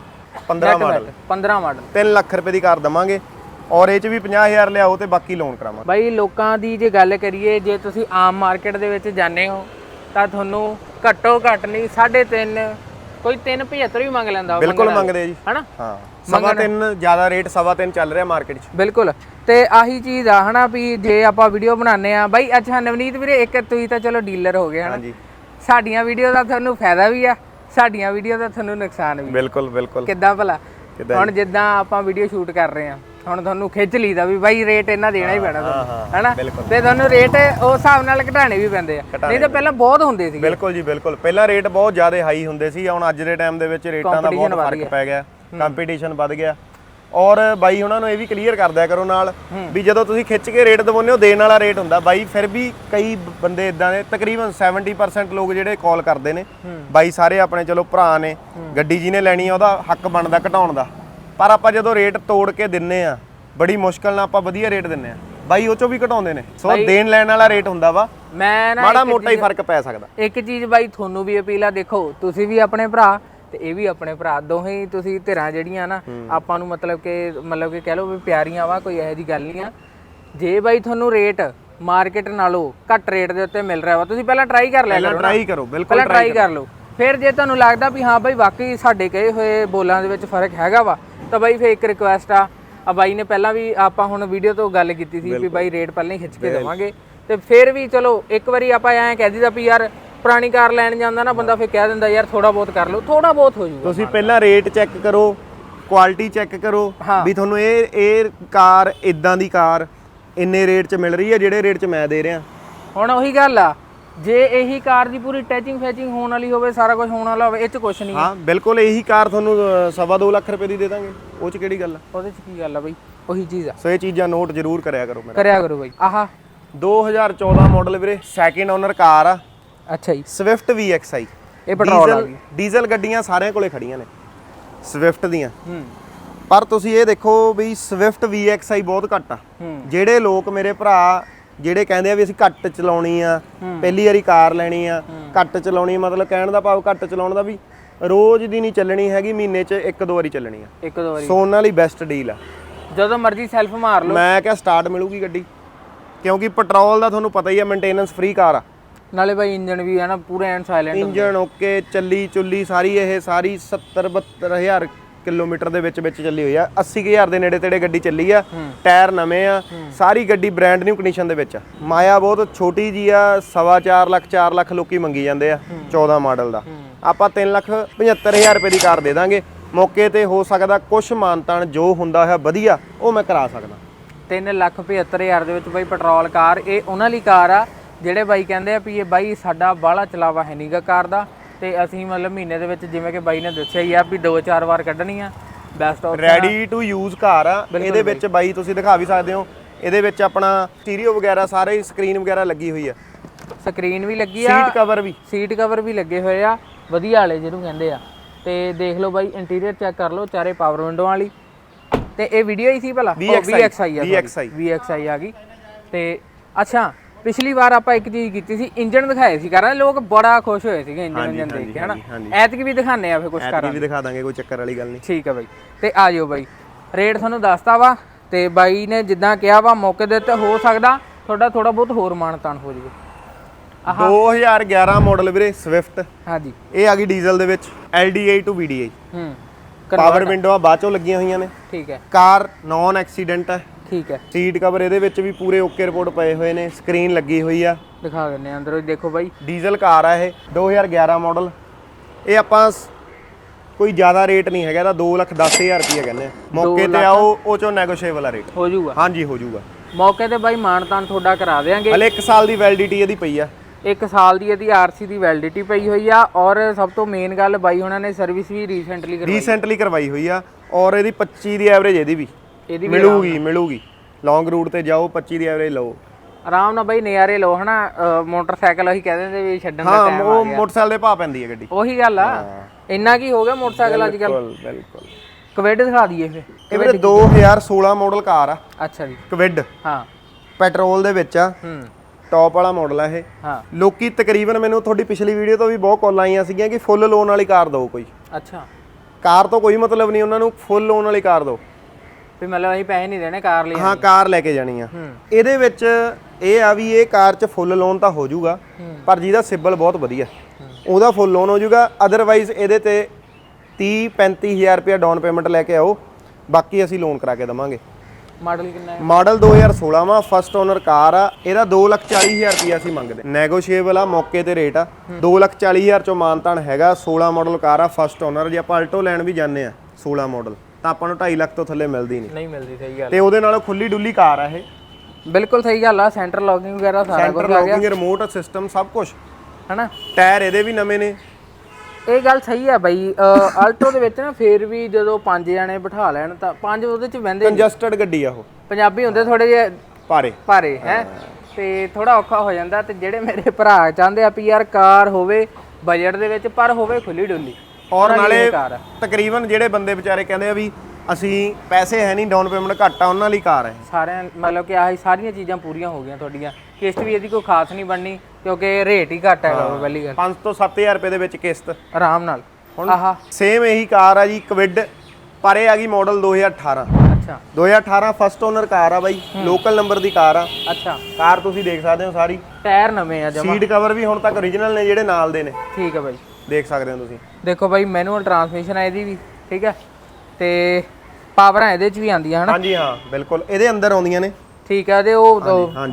15 ਮਾਡਲ 15 ਮਾਡਲ 3 ਲੱਖ ਰੁਪਏ ਦੀ ਕਾਰ ਦਵਾਂਗੇ। ਔਰ ਇਹ ਚ ਵੀ 50000 ਲਿਆਓ ਤੇ ਬਾਕੀ ਲੋਨ ਕਰਾਵਾਂਗੇ। ਬਾਈ ਲੋਕਾਂ ਦੀ ਜੇ ਗੱਲ ਕਰੀਏ ਜੇ ਤੁਸੀਂ ਆਮ ਮਾਰਕੀਟ ਦੇ ਵਿੱਚ ਜਾਂਦੇ ਹੋ ਤਾਂ ਤੁਹਾਨੂੰ ਘੱਟੋ ਘੱਟ ਨਹੀਂ 3.5 ਕੋਈ 3.75 ਵੀ ਮੰਗ ਲੈਂਦਾ ਬਿਲਕੁਲ ਮੰਗਦੇ ਜੀ। ਹਨਾ? ਹਾਂ। ਸਵਾ ਤਿੰਨ ਜ਼ਿਆਦਾ ਰੇਟ ਸਵਾ ਤਿੰਨ ਚੱਲ ਰਿਹਾ ਮਾਰਕੀਟ 'ਚ। ਬਿਲਕੁਲ। ਤੇ ਆਹੀ ਚੀਜ਼ ਆ ਹਨਾ ਵੀ ਜੇ ਆਪਾਂ ਵੀਡੀਓ ਬਣਾਉਂਦੇ ਆ ਬਾਈ ਅੱਛਾ ਨਵਨੀਤ ਵੀਰੇ ਇੱਕ ਤੁਸੀਂ ਤਾਂ ਚਲੋ ਡੀਲਰ ਹੋ ਗਏ ਹਨਾ? ਹਾਂਜੀ। ਸਾਡੀਆਂ ਵੀਡੀਓ ਦਾ ਤੁਹਾਨੂੰ ਫਾਇਦਾ ਵੀ ਆ ਸਾਡੀਆਂ ਵੀਡੀਓ ਦਾ ਤੁਹਾਨੂੰ ਨੁਕਸਾਨ ਵੀ ਬਿਲਕੁਲ ਬਿਲਕੁਲ। ਕਿੱਦਾਂ ਭਲਾ? ਹੁਣ ਜਿੱਦਾਂ ਆਪਾਂ ਵੀਡੀਓ ਸ਼ੂਟ ਕਰ ਰਹੇ ਆ ਹੁਣ ਤੁਹਾਨੂੰ ਖਿੱਚ ਲਈਦਾ ਵੀ ਬਾਈ ਰੇਟ ਇਹਨਾਂ ਦੇਣਾ ਹੀ ਪੈਣਾ ਤੁਹਾਨੂੰ ਹਨਾ? ਤੇ ਤੁਹਾਨੂੰ ਰੇਟ ਉਸ ਹਿਸਾਬ ਨਾਲ ਘਟਾਣੇ ਵੀ ਪੈਂਦੇ ਆ। ਨਹੀਂ ਤਾਂ ਪਹਿਲਾਂ ਬਹੁਤ ਹੁੰਦੇ ਸੀ ਬਿਲਕੁਲ ਜੀ ਬਿਲਕੁਲ। ਪਹਿਲਾਂ ਰੇਟ ਬਹੁਤ ਜ਼ਿਆਦਾ ਹਾਈ ਹੁੰਦੇ ਸੀ ਹੁਣ ਅੱਜ ਦੇ ਟਾਈਮ ਦੇ ਵਿੱਚ ਰੇਟਾਂ ਦਾ ਬਹੁਤ ਫ਼ਰਕ ਪੈ ਗਿਆ। ਕੰਪੀਟੀਸ਼ਨ ਵੱਧ ਗਿਆ। ਔਰ ਬਾਈ ਉਹਨਾਂ ਨੂੰ ਇਹ ਵੀ ਕਲੀਅਰ ਕਰ ਦਿਆ ਕਰੋ ਨਾਲ ਵੀ ਜਦੋਂ ਤੁਸੀਂ ਖਿੱਚ ਕੇ ਰੇਟ ਦਵਾਉਂਦੇ ਹੋ ਦੇਣ ਵਾਲਾ ਰੇਟ ਹੁੰਦਾ। ਬਾਈ ਫਿਰ ਵੀ ਕਈ ਬੰਦੇ ਇਦਾਂ ਦੇ ਤਕਰੀਬਨ 70% ਲੋਕ ਜਿਹੜੇ ਕਾਲ ਕਰਦੇ ਨੇ। ਬਾਈ ਸਾਰੇ ਆਪਣੇ ਚਲੋ ਭਰਾ ਨੇ ਗੱਡੀ ਜਿਹਨੇ ਲੈਣੀ ਆ ਉਹਦਾ ਹੱਕ ਬਣਦਾ ਘਟਾਉਣ ਦਾ। ਪਰ ਆਪਾਂ ਜਦੋਂ ਰੇਟ ਤੋੜ ਕੇ ਦਿੰਨੇ ਆ ਬੜੀ ਮੁਸ਼ਕਲ ਨਾਲ ਆਪਾਂ ਵਧੀਆ ਰੇਟ ਦਿੰਨੇ ਆ। ਬਾਈ ਉਹ ਚੋਂ ਵੀ ਘਟਾਉਂਦੇ ਨੇ। ਸੋ ਦੇਣ ਲੈਣ ਵਾਲਾ ਰੇਟ ਹੁੰਦਾ ਵਾ। ਮੈਂ ਨਾ ਮਾੜਾ ਮੋਟਾ ਹੀ ਫ਼ਰਕ ਪੈ ਸਕਦਾ। ਇੱਕ ਚੀਜ਼ ਬਾਈ ਤੁਹਾਨੂੰ ਵੀ ਅਪੀਲ ਆ ਦੇਖੋ ਤੁਸੀਂ ਵੀ ਆਪਣੇ ਭਰਾ ਤੇ ਇਹ ਵੀ ਆਪਣੇ ਭਰਾ ਦੋਹੇ ਹੀ ਤੁਸੀਂ ਧਿਰਾਂ ਜਿਹੜੀਆਂ ਨਾ ਆਪਾਂ ਨੂੰ ਮਤਲਬ ਕਿ ਮਤਲਬ ਕਿ ਕਹਿ ਲਓ ਵੀ ਪਿਆਰੀਆਂ ਵਾ ਕੋਈ ਇਹੋ ਜੀ ਗੱਲ ਨਹੀਂ ਆ। ਜੇ ਬਾਈ ਤੁਹਾਨੂੰ ਰੇਟ ਮਾਰਕੀਟ ਨਾਲੋਂ ਘੱਟ ਰੇਟ ਦੇ ਉੱਤੇ ਮਿਲ ਰਿਹਾ ਵਾ ਤੁਸੀਂ ਪਹਿਲਾਂ ਟਰਾਈ ਕਰ ਲਿਆ ਕਰੋ। ਟਰਾਈ ਕਰੋ ਬਿਲਕੁਲ ਪਹਿਲਾਂ ਟਰਾਈ ਕਰ। ਲਓ। ਫਿਰ ਜੇ ਤੁਹਾਨੂੰ ਲੱਗਦਾ ਵੀ ਹਾਂ ਬਾਈ ਵਾਕਈ ਸਾਡੇ ਕਹੇ ਹੋਏ ਬੋਲਾਂ ਦੇ ਵਿੱਚ ਫ਼ਰਕ ਹੈਗਾ ਵਾ ਤਾਂ ਬਾਈ ਫਿਰ ਇੱਕ ਰਿਕੁਐਸਟ ਆ। ਆ ਬਾਈ ਨੇ ਪਹਿਲਾਂ ਵੀ ਆਪਾਂ ਹੁਣ ਵੀਡੀਓ ਤੋਂ ਗੱਲ ਕੀਤੀ ਸੀ ਵੀ ਬਾਈ ਰੇਟ ਪਹਿਲਾਂ ਹੀ ਖਿੱਚ ਕੇ ਦੇਵਾਂਗੇ। ਤੇ ਫਿਰ ਵੀ ਚਲੋ ਇੱਕ ਵਾਰੀ ਆਪਾਂ ਐਂ ਕਹਿ ਦਿੱਤਾ ਵੀ ਯਾਰ ਪੁਰਾਣੀ ਕਾਰ ਲੈਣ ਜਾਂਦਾ ਨਾ ਬੰਦਾ ਫਿਰ ਕਹਿ ਦਿੰਦਾ ਯਾਰ ਥੋੜਾ ਬਹੁਤ ਕਰ ਲਓ। ਥੋੜਾ ਬਹੁਤ ਹੋ ਜਾਊਗਾ ਤੁਸੀਂ ਪਹਿਲਾਂ ਰੇਟ ਚੈੱਕ ਕਰੋ ਕੁਆਲਿਟੀ ਚੈੱਕ ਕਰੋ ਵੀ ਤੁਹਾਨੂੰ ਇਹ ਇਹ ਕਾਰ ਇਦਾਂ ਦੀ ਕਾਰ ਇੰਨੇ ਰੇਟ 'ਚ ਮਿਲ ਰਹੀ ਹੈ ਜਿਹੜੇ ਰੇਟ 'ਚ ਮੈਂ ਦੇ ਰਿਹਾ। ਹੁਣ ਉਹੀ ਗੱਲ ਆ ਜੇ ਇਹੀ ਕਾਰ ਦੀ ਪੂਰੀ ਟੈਚਿੰਗ ਫੈਚਿੰਗ ਹੋਣ ਵਾਲੀ ਹੋਵੇ ਸਾਰਾ ਕੁਝ ਹੋਣ ਵਾਲਾ ਹੋਵੇ ਇਹ ਚ ਕੁਝ ਨਹੀਂ ਹਾਂ। ਬਿਲਕੁਲ ਇਹੀ ਕਾਰ ਤੁਹਾਨੂੰ ਅ, ਸਵਾ ਦੋ ਲੱਖ ਰੁਪਏ ਦੀ ਦੇ ਦਾਂਗੇ। ਉਹ 'ਚ ਕਿਹੜੀ ਗੱਲ ਆ? ਉਹਦੇ ਚ ਕੀ ਗੱਲ ਆ ਬਾਈ? ਉਹੀ ਚੀਜ਼ ਆ। ਸੋ ਇਹ ਚੀਜ਼ਾਂ ਨੋਟ ਜ਼ਰੂਰ ਕਰਿਆ ਕਰੋ ਮੇਰਾ ਕਰਿਆ ਕਰੋ ਬਾਈ। ਆਹਾ। 2014 ਮਾਡਲ ਵੀਰੇ ਸੈਕਿੰਡ ਓਨਰ ਕਾਰ ਆ। ਅੱਛਾ ਜੀ। ਸਵਿਫਟ VXI ਇਹ ਪੈਟਰੋਲ ਆ ਡੀਜ਼ਲ ਡੀਜ਼ਲ ਗੱਡੀਆਂ ਸਾਰਿਆਂ ਕੋਲੇ ਖੜੀਆਂ ਨੇ। ਸਵਿਫਟ ਦੀਆਂ। ਹੂੰ। ਪਰ ਤੁਸੀਂ ਇਹ ਦੇਖੋ ਵੀ ਸਵਿਫਟ VXI ਬਹੁਤ ਘੱਟ ਆ। ਜਿਹੜੇ ਲੋਕ ਮੇਰੇ ਭਰਾ ਜਿਹੜੇ ਕਹਿੰਦੇ ਆ ਵੀ ਅਸੀਂ ਘੱਟ ਚਲਾਉਣੀ ਆ ਪਹਿਲੀ ਵਾਰੀ ਕਾਰ ਲੈਣੀ ਆ ਘੱਟ ਚਲਾਉਣੀ ਮਤਲਬ ਕਹਿਣ ਦਾ ਭਾਵ ਘੱਟ ਚਲਾਉਣ ਦਾ ਵੀ ਰੋਜ਼ ਦੀ ਨਹੀਂ ਚੱਲਣੀ ਹੈਗੀ ਮਹੀਨੇ 'ਚ ਇੱਕ ਦੋ ਵਾਰੀ ਚੱਲਣੀ ਆ। ਇੱਕ ਦੋ ਵਾਰੀ। ਸੋ ਉਹਨਾਂ ਲਈ ਬੈਸਟ ਡੀਲ ਆ। ਜਦੋਂ ਮਰਜ਼ੀ ਸੈਲਫ ਮਾਰ ਲਓ। ਮੈਂ ਕਿਹਾ ਸਟਾਰਟ ਮਿਲੂਗੀ ਗੱਡੀ। ਕਿਉਂਕਿ ਪੈਟਰੋਲ ਦਾ ਤੁਹਾਨੂੰ ਪਤਾ ਹੀ ਆ ਮੇਨਟੇਨੈਂਸ ਫ੍ਰੀ ਕਾਰ ਆ। ਨਾਲੇ ਬਾਈ ਇੰਜਨ ਵੀ ਹੈ ਨਾ ਪੂਰਾ ਐਂਡ ਸਾਇਲੈਂਟ ਇੰਜਨ ਓਕੇ ਚੱਲੀ ਚੁੱਲੀ ਸਾਰੀ ਇਹ ਸਾਰੀ 70 72000 ਕਿਲੋਮੀਟਰ ਦੇ ਵਿੱਚ ਵਿੱਚ ਚੱਲੀ ਹੋਈ ਆ। 80000 ਦੇ ਨੇੜੇ ਤੇੜੇ ਗੱਡੀ ਚੱਲੀ ਆ ਟਾਇਰ ਨਵੇਂ ਆ ਸਾਰੀ ਗੱਡੀ ਬ੍ਰਾਂਡ ਨਿਊ ਕੰਡੀਸ਼ਨ ਦੇ ਵਿੱਚ ਆ। ਮਾਇਆ ਬਹੁਤ ਛੋਟੀ ਜੀ ਆ ਸਵਾ ਚਾਰ ਲੱਖ 4 ਲੱਖ ਲੋਕੀ ਮੰਗੀ ਜਾਂਦੇ ਆ 14 ਮਾਡਲ ਦਾ। ਆਪਾਂ 3 ਲੱਖ 75000 ਰੁਪਏ ਦੀ ਕਾਰ ਦੇ ਦਾਂਗੇ। ਮੌਕੇ ਤੇ ਹੋ ਸਕਦਾ ਕੁਝ ਮਾਨਤਾਨ ਜੋ ਹੁੰਦਾ ਹੈ ਵਧੀਆ ਉਹ ਮੈਂ ਕਰਾ ਸਕਦਾ। 3 ਲੱਖ 75000 ਦੇ ਵਿੱਚ ਬਾਈ ਪੈਟਰੋਲ ਕਾਰ ਇਹ ਉਹਨਾਂ ਲਈ ਕਾਰ ਆ ਜਿਹੜੇ ਬਾਈ ਕਹਿੰਦੇ ਆ ਵੀ ਇਹ ਬਾਈ ਸਾਡਾ ਬਾਹਲਾ ਚਲਾਵਾ ਹੈ ਨਹੀਂਗਾ ਕਾਰ ਦਾ ਤੇ ਅਸੀਂ ਮਤਲਬ ਮਹੀਨੇ ਦੇ ਵਿੱਚ ਜਿਵੇਂ ਕਿ ਬਾਈ ਨੇ ਦੱਸਿਆ ਹੀ ਆ ਵੀ ਦੋ ਚਾਰ ਵਾਰ ਕੱਢਣੀ ਆ best of ready to use car ਆ। ਇਹਦੇ ਵਿੱਚ ਬਾਈ ਤੁਸੀਂ ਦਿਖਾ ਵੀ ਸਕਦੇ ਹੋ ਇਹਦੇ ਵਿੱਚ ਆਪਣਾ ਸਟੀਰੀਓ ਵਗੈਰਾ ਸਾਰੇ ਸਕਰੀਨ ਵਗੈਰਾ ਲੱਗੀ ਹੋਈ ਆ। ਸਕਰੀਨ ਵੀ ਲੱਗੀ ਆ। ਸੀਟ ਕਵਰ ਵੀ। ਸੀਟ ਕਵਰ ਵੀ ਲੱਗੇ ਹੋਏ ਆ। ਵਧੀਆ ਵਾਲੇ ਜਿਹਨੂੰ ਕਹਿੰਦੇ ਆ। ਤੇ ਦੇਖ ਲਓ ਬਾਈ ਇੰਟੀਰੀਅਰ ਚੈੱਕ ਕਰ ਲਓ ਚਾਰੇ ਪਾਵਰ ਵਿੰਡੋ ਵਾਲੀ। ਤੇ ਇਹ ਵੀਡੀਓ ਹੀ ਸੀ ਭਲਾ? VXI ਆ VXI VXI ਆ ਗਈ। ਤੇ ਅੱਛਾ ਪਿਛਲੀ ਵਾਰ ਆਪਾਂ ਇੱਕ ਚੀਜ਼ ਕੀਤੀ ਸੀ ਇੰਜਨ ਦਿਖਾਏ ਸੀ ਕਾਰਾਂ ਲੋਕ ਬੜਾ ਖੁਸ਼ ਹੋਏ ਸੀਗੇ ਇੰਜਨ ਇੰਜਨ ਦੇਖ ਕੇ ਹਨਾ। ਐਤਕ ਵੀ ਦਿਖਾਣੇ ਆ ਫੇ ਕੁਝ ਐਤਕੀ ਵੀ ਦਿਖਾ ਦਾਂਗੇ ਕੋਈ ਚੱਕਰ ਵਾਲੀ ਗੱਲ ਨਹੀਂ। ਠੀਕ ਆ ਬਾਈ। ਤੇ ਆ ਜਿਓ ਬਾਈ। ਰੇਟ ਤੁਹਾਨੂੰ ਦੱਸਤਾ ਵਾ ਤੇ ਬਾਈ ਨੇ ਜਿੱਦਾਂ ਕਿਹਾ ਵਾ ਮੌਕੇ ਦੇ ਉੱਤੇ ਹੋ ਸਕਦਾ ਤੁਹਾਡਾ ਥੋੜਾ ਬਹੁਤ ਹੋਰ ਮਾਨਤਾਨ ਹੋ ਜਵੇ। 2011 ਮਾਡਲ ਵੀਰੇ ਸਵਿਫਟ ਹਾਂਜੀ। ਇਹ ਆ ਗਈ ਡੀਜ਼ਲ ਦੇ ਵਿੱਚ LDI ਟੂ VDI ਹੂੰ। ਪਾਵਰ ਵਿੰਡੋਆਂ ਬਾਅਦ ਚੋਂ ਲੱਗੀਆਂ ਹੋਈਆਂ ਨੇ। ਠੀਕ ਹੈ। ਕਾਰ ਨਾਨ ਐਕਸੀਡੈਂਟ ਹੈ ਠੀਕ ਹੈ। ਸੀਟ ਕਵਰ ਇਹਦੇ ਵਿੱਚ ਵੀ ਪੂਰੇ ਓਕੇ ਰਿਪੋਰਟ ਪਏ ਹੋਏ ਨੇ ਸਕਰੀਨ ਲੱਗੀ ਹੋਈ ਆ। ਦਿਖਾ ਦਿੰਨੇ ਆ ਅੰਦਰੋਂ ਦੇਖੋ ਬਾਈ। ਡੀਜ਼ਲ ਕਾਰ ਆ ਇਹ 2011 ਮਾਡਲ। ਇਹ ਆਪਾਂ ਕੋਈ ਜ਼ਿਆਦਾ ਰੇਟ ਨਹੀਂ ਹੈਗਾ ਇਹਦਾ 210000 ਰੁਪਏ ਕਹਿੰਦੇ ਆ। ਮੌਕੇ ਤੇ ਆਓ ਉਹ ਚੋਂ ਨੈਗੋਸ਼ੀਏਬਲ ਆ ਰੇਟ। ਹੋ ਜਾਊਗਾ। ਹਾਂਜੀ ਹੋ ਜਾਊਗਾ। ਮੌਕੇ ਤੇ ਬਾਈ ਮਾਨਤਾਨ ਤੁਹਾਡਾ ਕਰਾ ਦੇਾਂਗੇ ਹਲੇ 1 ਸਾਲ ਦੀ ਵੈਲਿਡਿਟੀ ਇਹਦੀ ਪਈ ਆ। ਇੱਕ ਸਾਲ ਦੀ ਇਹਦੀ ਆਰਸੀ ਦੀ ਵੈਲਿਡਿਟੀ ਪਈ ਹੋਈ ਆ ਔਰ ਸਭ ਤੋਂ ਮੇਨ ਗੱਲ ਬਾਈ ਉਹਨਾਂ ਨੇ ਸਰਵਿਸ ਵੀ ਰੀਸੈਂਟਲੀ ਕਰਵਾਈ। ਰੀਸੈਂਟਲੀ ਕਰਵਾਈ ਹੋਈ ਆ ਔਰ ਇਹਦੀ 25 ਦੀ ਐਵਰੇਜ ਇਹਦੀ ਵੀ। ਇਹਦੀ ਵੀ ਮਿਲੂਗੀ ਮਿਲੂਗੀ। ਲੌਂਗ ਰੂਟ ਤੇ ਜਾਓ 25 ਦੀ ਐਵਰੇਜ ਲਓ। ਆਰਾਮ ਨਾਲ ਬਾਈ ਨਜ਼ਾਰੇ ਲਓ ਹਨਾ? ਮੋਟਰਸਾਈਕਲ ਅਸੀਂ ਕਹਿ ਦਿੰਦੇ ਵੀ ਛੱਡਣ ਦਾ ਹਾਂ ਟਾਈਮ ਉਹ ਮੋਟਰਸਾਈਕਲ ਦੇ ਭਾਅ ਪੈਂਦੀ ਹੈ ਗੱਡੀ। ਉਹੀ ਗੱਲ ਆ। ਇੰਨਾ ਕੀ ਹੋ ਗਿਆ ਮੋਟਰਸਾਈਕਲ ਅੱਜ ਕੱਲ ਬਿਲਕੁਲ ਬਿਲਕੁਲ। ਕਵਿਡ ਦਿਖਾ ਦਈਏ ਫੇ ਇਹ ਵੀਰੇ 2016 ਮਾਡਲ ਕਾਰ ਆ। ਅੱਛਾ ਜੀ। ਕਵਿਡ ਹਾਂ। ਪੈਟਰੋਲ ਦੇ ਵਿੱਚ ਆ। ਹੂੰ। ਟੌਪ ਵਾਲਾ ਮਾਡਲ ਆ ਇਹ। ਹਾਂ। ਲੋਕੀ ਤਕਰੀਬਨ ਮੈਨੂੰ ਤੁਹਾਡੀ ਪਿਛਲੀ ਵੀਡੀਓ ਤੋਂ ਵੀ ਬਹੁਤ ਕਾਲ ਆਈਆਂ ਸੀਗੀਆਂ ਕਿ ਫੁੱਲ ਲੋਨ ਵਾਲੀ ਕਾਰ ਦਿਓ ਕੋਈ। ਅੱਛਾ। ਕਾਰ ਤੋਂ ਕੋਈ ਮਤਲਬ ਨਹੀਂ ਉਹਨਾਂ ਨੂੰ ਫੁੱਲ ਲੋਨ ਵਾਲੀ ਕਾਰ ਦਿਓ। ਵੀ ਮਤਲਬ ਅਸੀਂ ਪੈਸੇ ਨਹੀਂ ਦੇਣੇ ਕਾਰ ਲਈ ਹਾਂ ਕਾਰ ਲੈ ਕੇ ਜਾਣੀ ਆ। ਇਹਦੇ ਵਿੱਚ ਇਹ ਆ ਵੀ ਇਹ ਕਾਰ 'ਚ ਫੁੱਲ ਲੋਨ ਤਾਂ ਹੋ। ਜਾਊਗਾ ਪਰ ਜਿਹਦਾ ਸਿਬਲ ਬਹੁਤ ਵਧੀਆ। ਉਹਦਾ ਫੁੱਲ ਲੋਨ ਹੋ ਜਾਊਗਾ ਅਦਰਵਾਈਜ਼ ਇਹਦੇ ਤੇ 30 35000 ਰੁਪਏ ਡਾਊਨ ਪੇਮੈਂਟ ਲੈ ਕੇ ਆਓ ਬਾਕੀ ਅਸੀਂ ਲੋਨ ਕਰਾ ਕੇ ਦਵਾਂਗੇ। ਮਾਡਲ ਕਿੰਨਾ ਹੈ? ਮਾਡਲ 2016 ਵਾ ਫਸਟ ਓਨਰ ਕਾਰ ਆ ਇਹਦਾ 240000 ਰੁਪਏ ਅਸੀਂ ਮੰਗਦੇ ਨੈਗੋਸ਼ੀਏਬਲ ਆ ਮੌਕੇ ਤੇ ਰੇਟ ਆ। 240000 ਚੋਂ ਮਾਨਤਾਨ ਹੈਗਾ 16 ਮਾਡਲ ਕਾਰ ਆ ਫਸਟ ਓਨਰ ਜੇ ਆਪਾਂ ਅਲਟੋ ਲੈਣ ਵੀ ਜਾਂਦੇ ਆ 16 ਮਾਡਲ ਤਾਂ ਆਪਾਂ ਨੂੰ 2.5 ਲੱਖ ਤੋਂ ਥੱਲੇ ਮਿਲਦੀ ਨਹੀਂ। ਨਹੀਂ ਮਿਲਦੀ ਸਹੀ ਗੱਲ ਤੇ ਉਹਦੇ ਨਾਲੋਂ ਖੁੱਲੀ ਡੁੱਲੀ ਕਾਰ ਆ ਇਹ। ਬਿਲਕੁਲ ਸਹੀ ਗੱਲ ਆ ਸੈਂਟਰ ਲੌਕਿੰਗ ਵਗੈਰਾ ਸਾਰਾ ਕੁਝ ਸੈਂਟਰ ਆ ਗਿਆ। ਲੌਕਿੰਗ ਰਿਮੋਟ ਸਿਸਟਮ ਸਭ ਕੁਝ ਹਨਾ? ਟਾਇਰ ਇਹਦੇ ਵੀ ਨਵੇਂ ਨੇ। ਇਹ ਗੱਲ ਸਹੀ ਆ ਬਾਈ ਆਲਟੋ ਦੇ ਵਿੱਚ ਨਾ ਫੇਰ ਵੀ ਜਦੋਂ ਪੰਜ ਜਣੇ ਬਿਠਾ ਲੈਣ ਤਾਂ ਪੰਜ ਉਹਦੇ ਚ ਬਹਿੰਦੇ। ਕੰਜਸਟਡ ਗੱਡੀ ਆ ਉਹ। ਪੰਜਾਬੀ ਹੁੰਦੇ ਥੋੜੇ ਜਿਹੇ ਭਾਰੇ। ਭਾਰੇ ਹੈ? ਤੇ ਥੋੜਾ ਔਖਾ ਹੋ ਜਾਂਦਾ ਤੇ ਜਿਹੜੇ ਮੇਰੇ ਭਰਾ ਚਾਹੁੰਦੇ ਆ ਵੀ ਯਾਰ ਕਾਰ ਹੋਵੇ ਬਜਟ ਦੇ ਵਿੱਚ ਪਰ ਹੋਵੇ ਖੁੱਲੀ ਡੁੱਲੀ। ਔਰ ਨਾਲੇ ਆ ਤਕਰੀਬਨ ਜਿਹੜੇ ਬੰਦੇ ਵਿਚਾਰੇ ਕਹਿੰਦੇ ਆ ਵੀ ਅਸੀਂ ਪੈਸੇ ਹੈ ਨਹੀਂ ਡਾਊਨ ਪੇਮੈਂਟ ਘੱਟ ਆ ਉਹਨਾਂ ਲਈ ਕਾਰ ਹੈ ਸਾਰਿਆਂ ਮਤਲਬ ਕਿ ਆਹੀ ਸਾਰੀਆਂ ਚੀਜ਼ਾਂ ਪੂਰੀਆਂ ਹੋ ਗਈਆਂ ਤੁਹਾਡੀਆਂ। ਕਿਸ਼ਤ ਵੀ ਇਹਦੀ ਕੋਈ ਖਾਸ ਨਹੀਂ ਬਣਨੀ ਕਿਉਂਕਿ ਰੇਟ ਹੀ ਘੱਟ ਹੈਗਾ ਪਹਿਲੀ ਗੱਲ। 5 ਤੋਂ 7000 ਰੁਪਏ ਦੇ ਵਿੱਚ ਕਿਸ਼ਤ। ਆਰਾਮ ਨਾਲ। ਆਹਾ। ਸੇਮ ਇਹੀ ਕਾਰ ਆ ਜੀ ਕਵਿਡ ਪਰ ਇਹ ਆ ਗਈ ਮਾਡਲ 2018 ਅੱਛਾ। 2018 ਫਸਟ ਓਨਰ ਕਾਰ ਆ ਬਾਈ ਲੋਕਲ ਨੰਬਰ ਦੀ ਕਾਰ ਆ। ਅੱਛਾ। ਕਾਰ ਤੁਸੀਂ ਦੇਖ ਸਕਦੇ ਹੋ ਸਾਰੀ। ਟਾਇਰ ਨਵੇਂ ਆ ਜਮਾ। ਸੀਟ ਕਵਰ ਵੀ ਹੁਣ ਤੱਕ origignal ਨੇ ਜਿਹੜੇ ਨਾਲ ਦੇ ਨੇ। ਠੀਕ ਹੈ ਬਾਈ। ਦੇਖ ਸਕਦੇ ਹੋ ਤੁਸੀਂ। ਦੇਖੋ ਬਾਈ ਮੈਨੂਅਲ ਟਰਾਂਸਮਿਸ਼ਨ ਆ ਇਹਦੀ ਵੀ ਠੀਕ ਹੈ? ਤੇ ਪਾਵਰਾਂ ਇਹਦੇ ਚ ਵੀ ਆਉਂਦੀਆਂ ਹਨਾ? ਹਾਂਜੀ ਹਾਂ ਬਿਲਕੁਲ। ਇਹਦੇ ਅੰਦਰ ਆਉਂਦੀਆਂ ਨੇ। ਠੀਕ ਹੈ ਤੇ ਉਹ।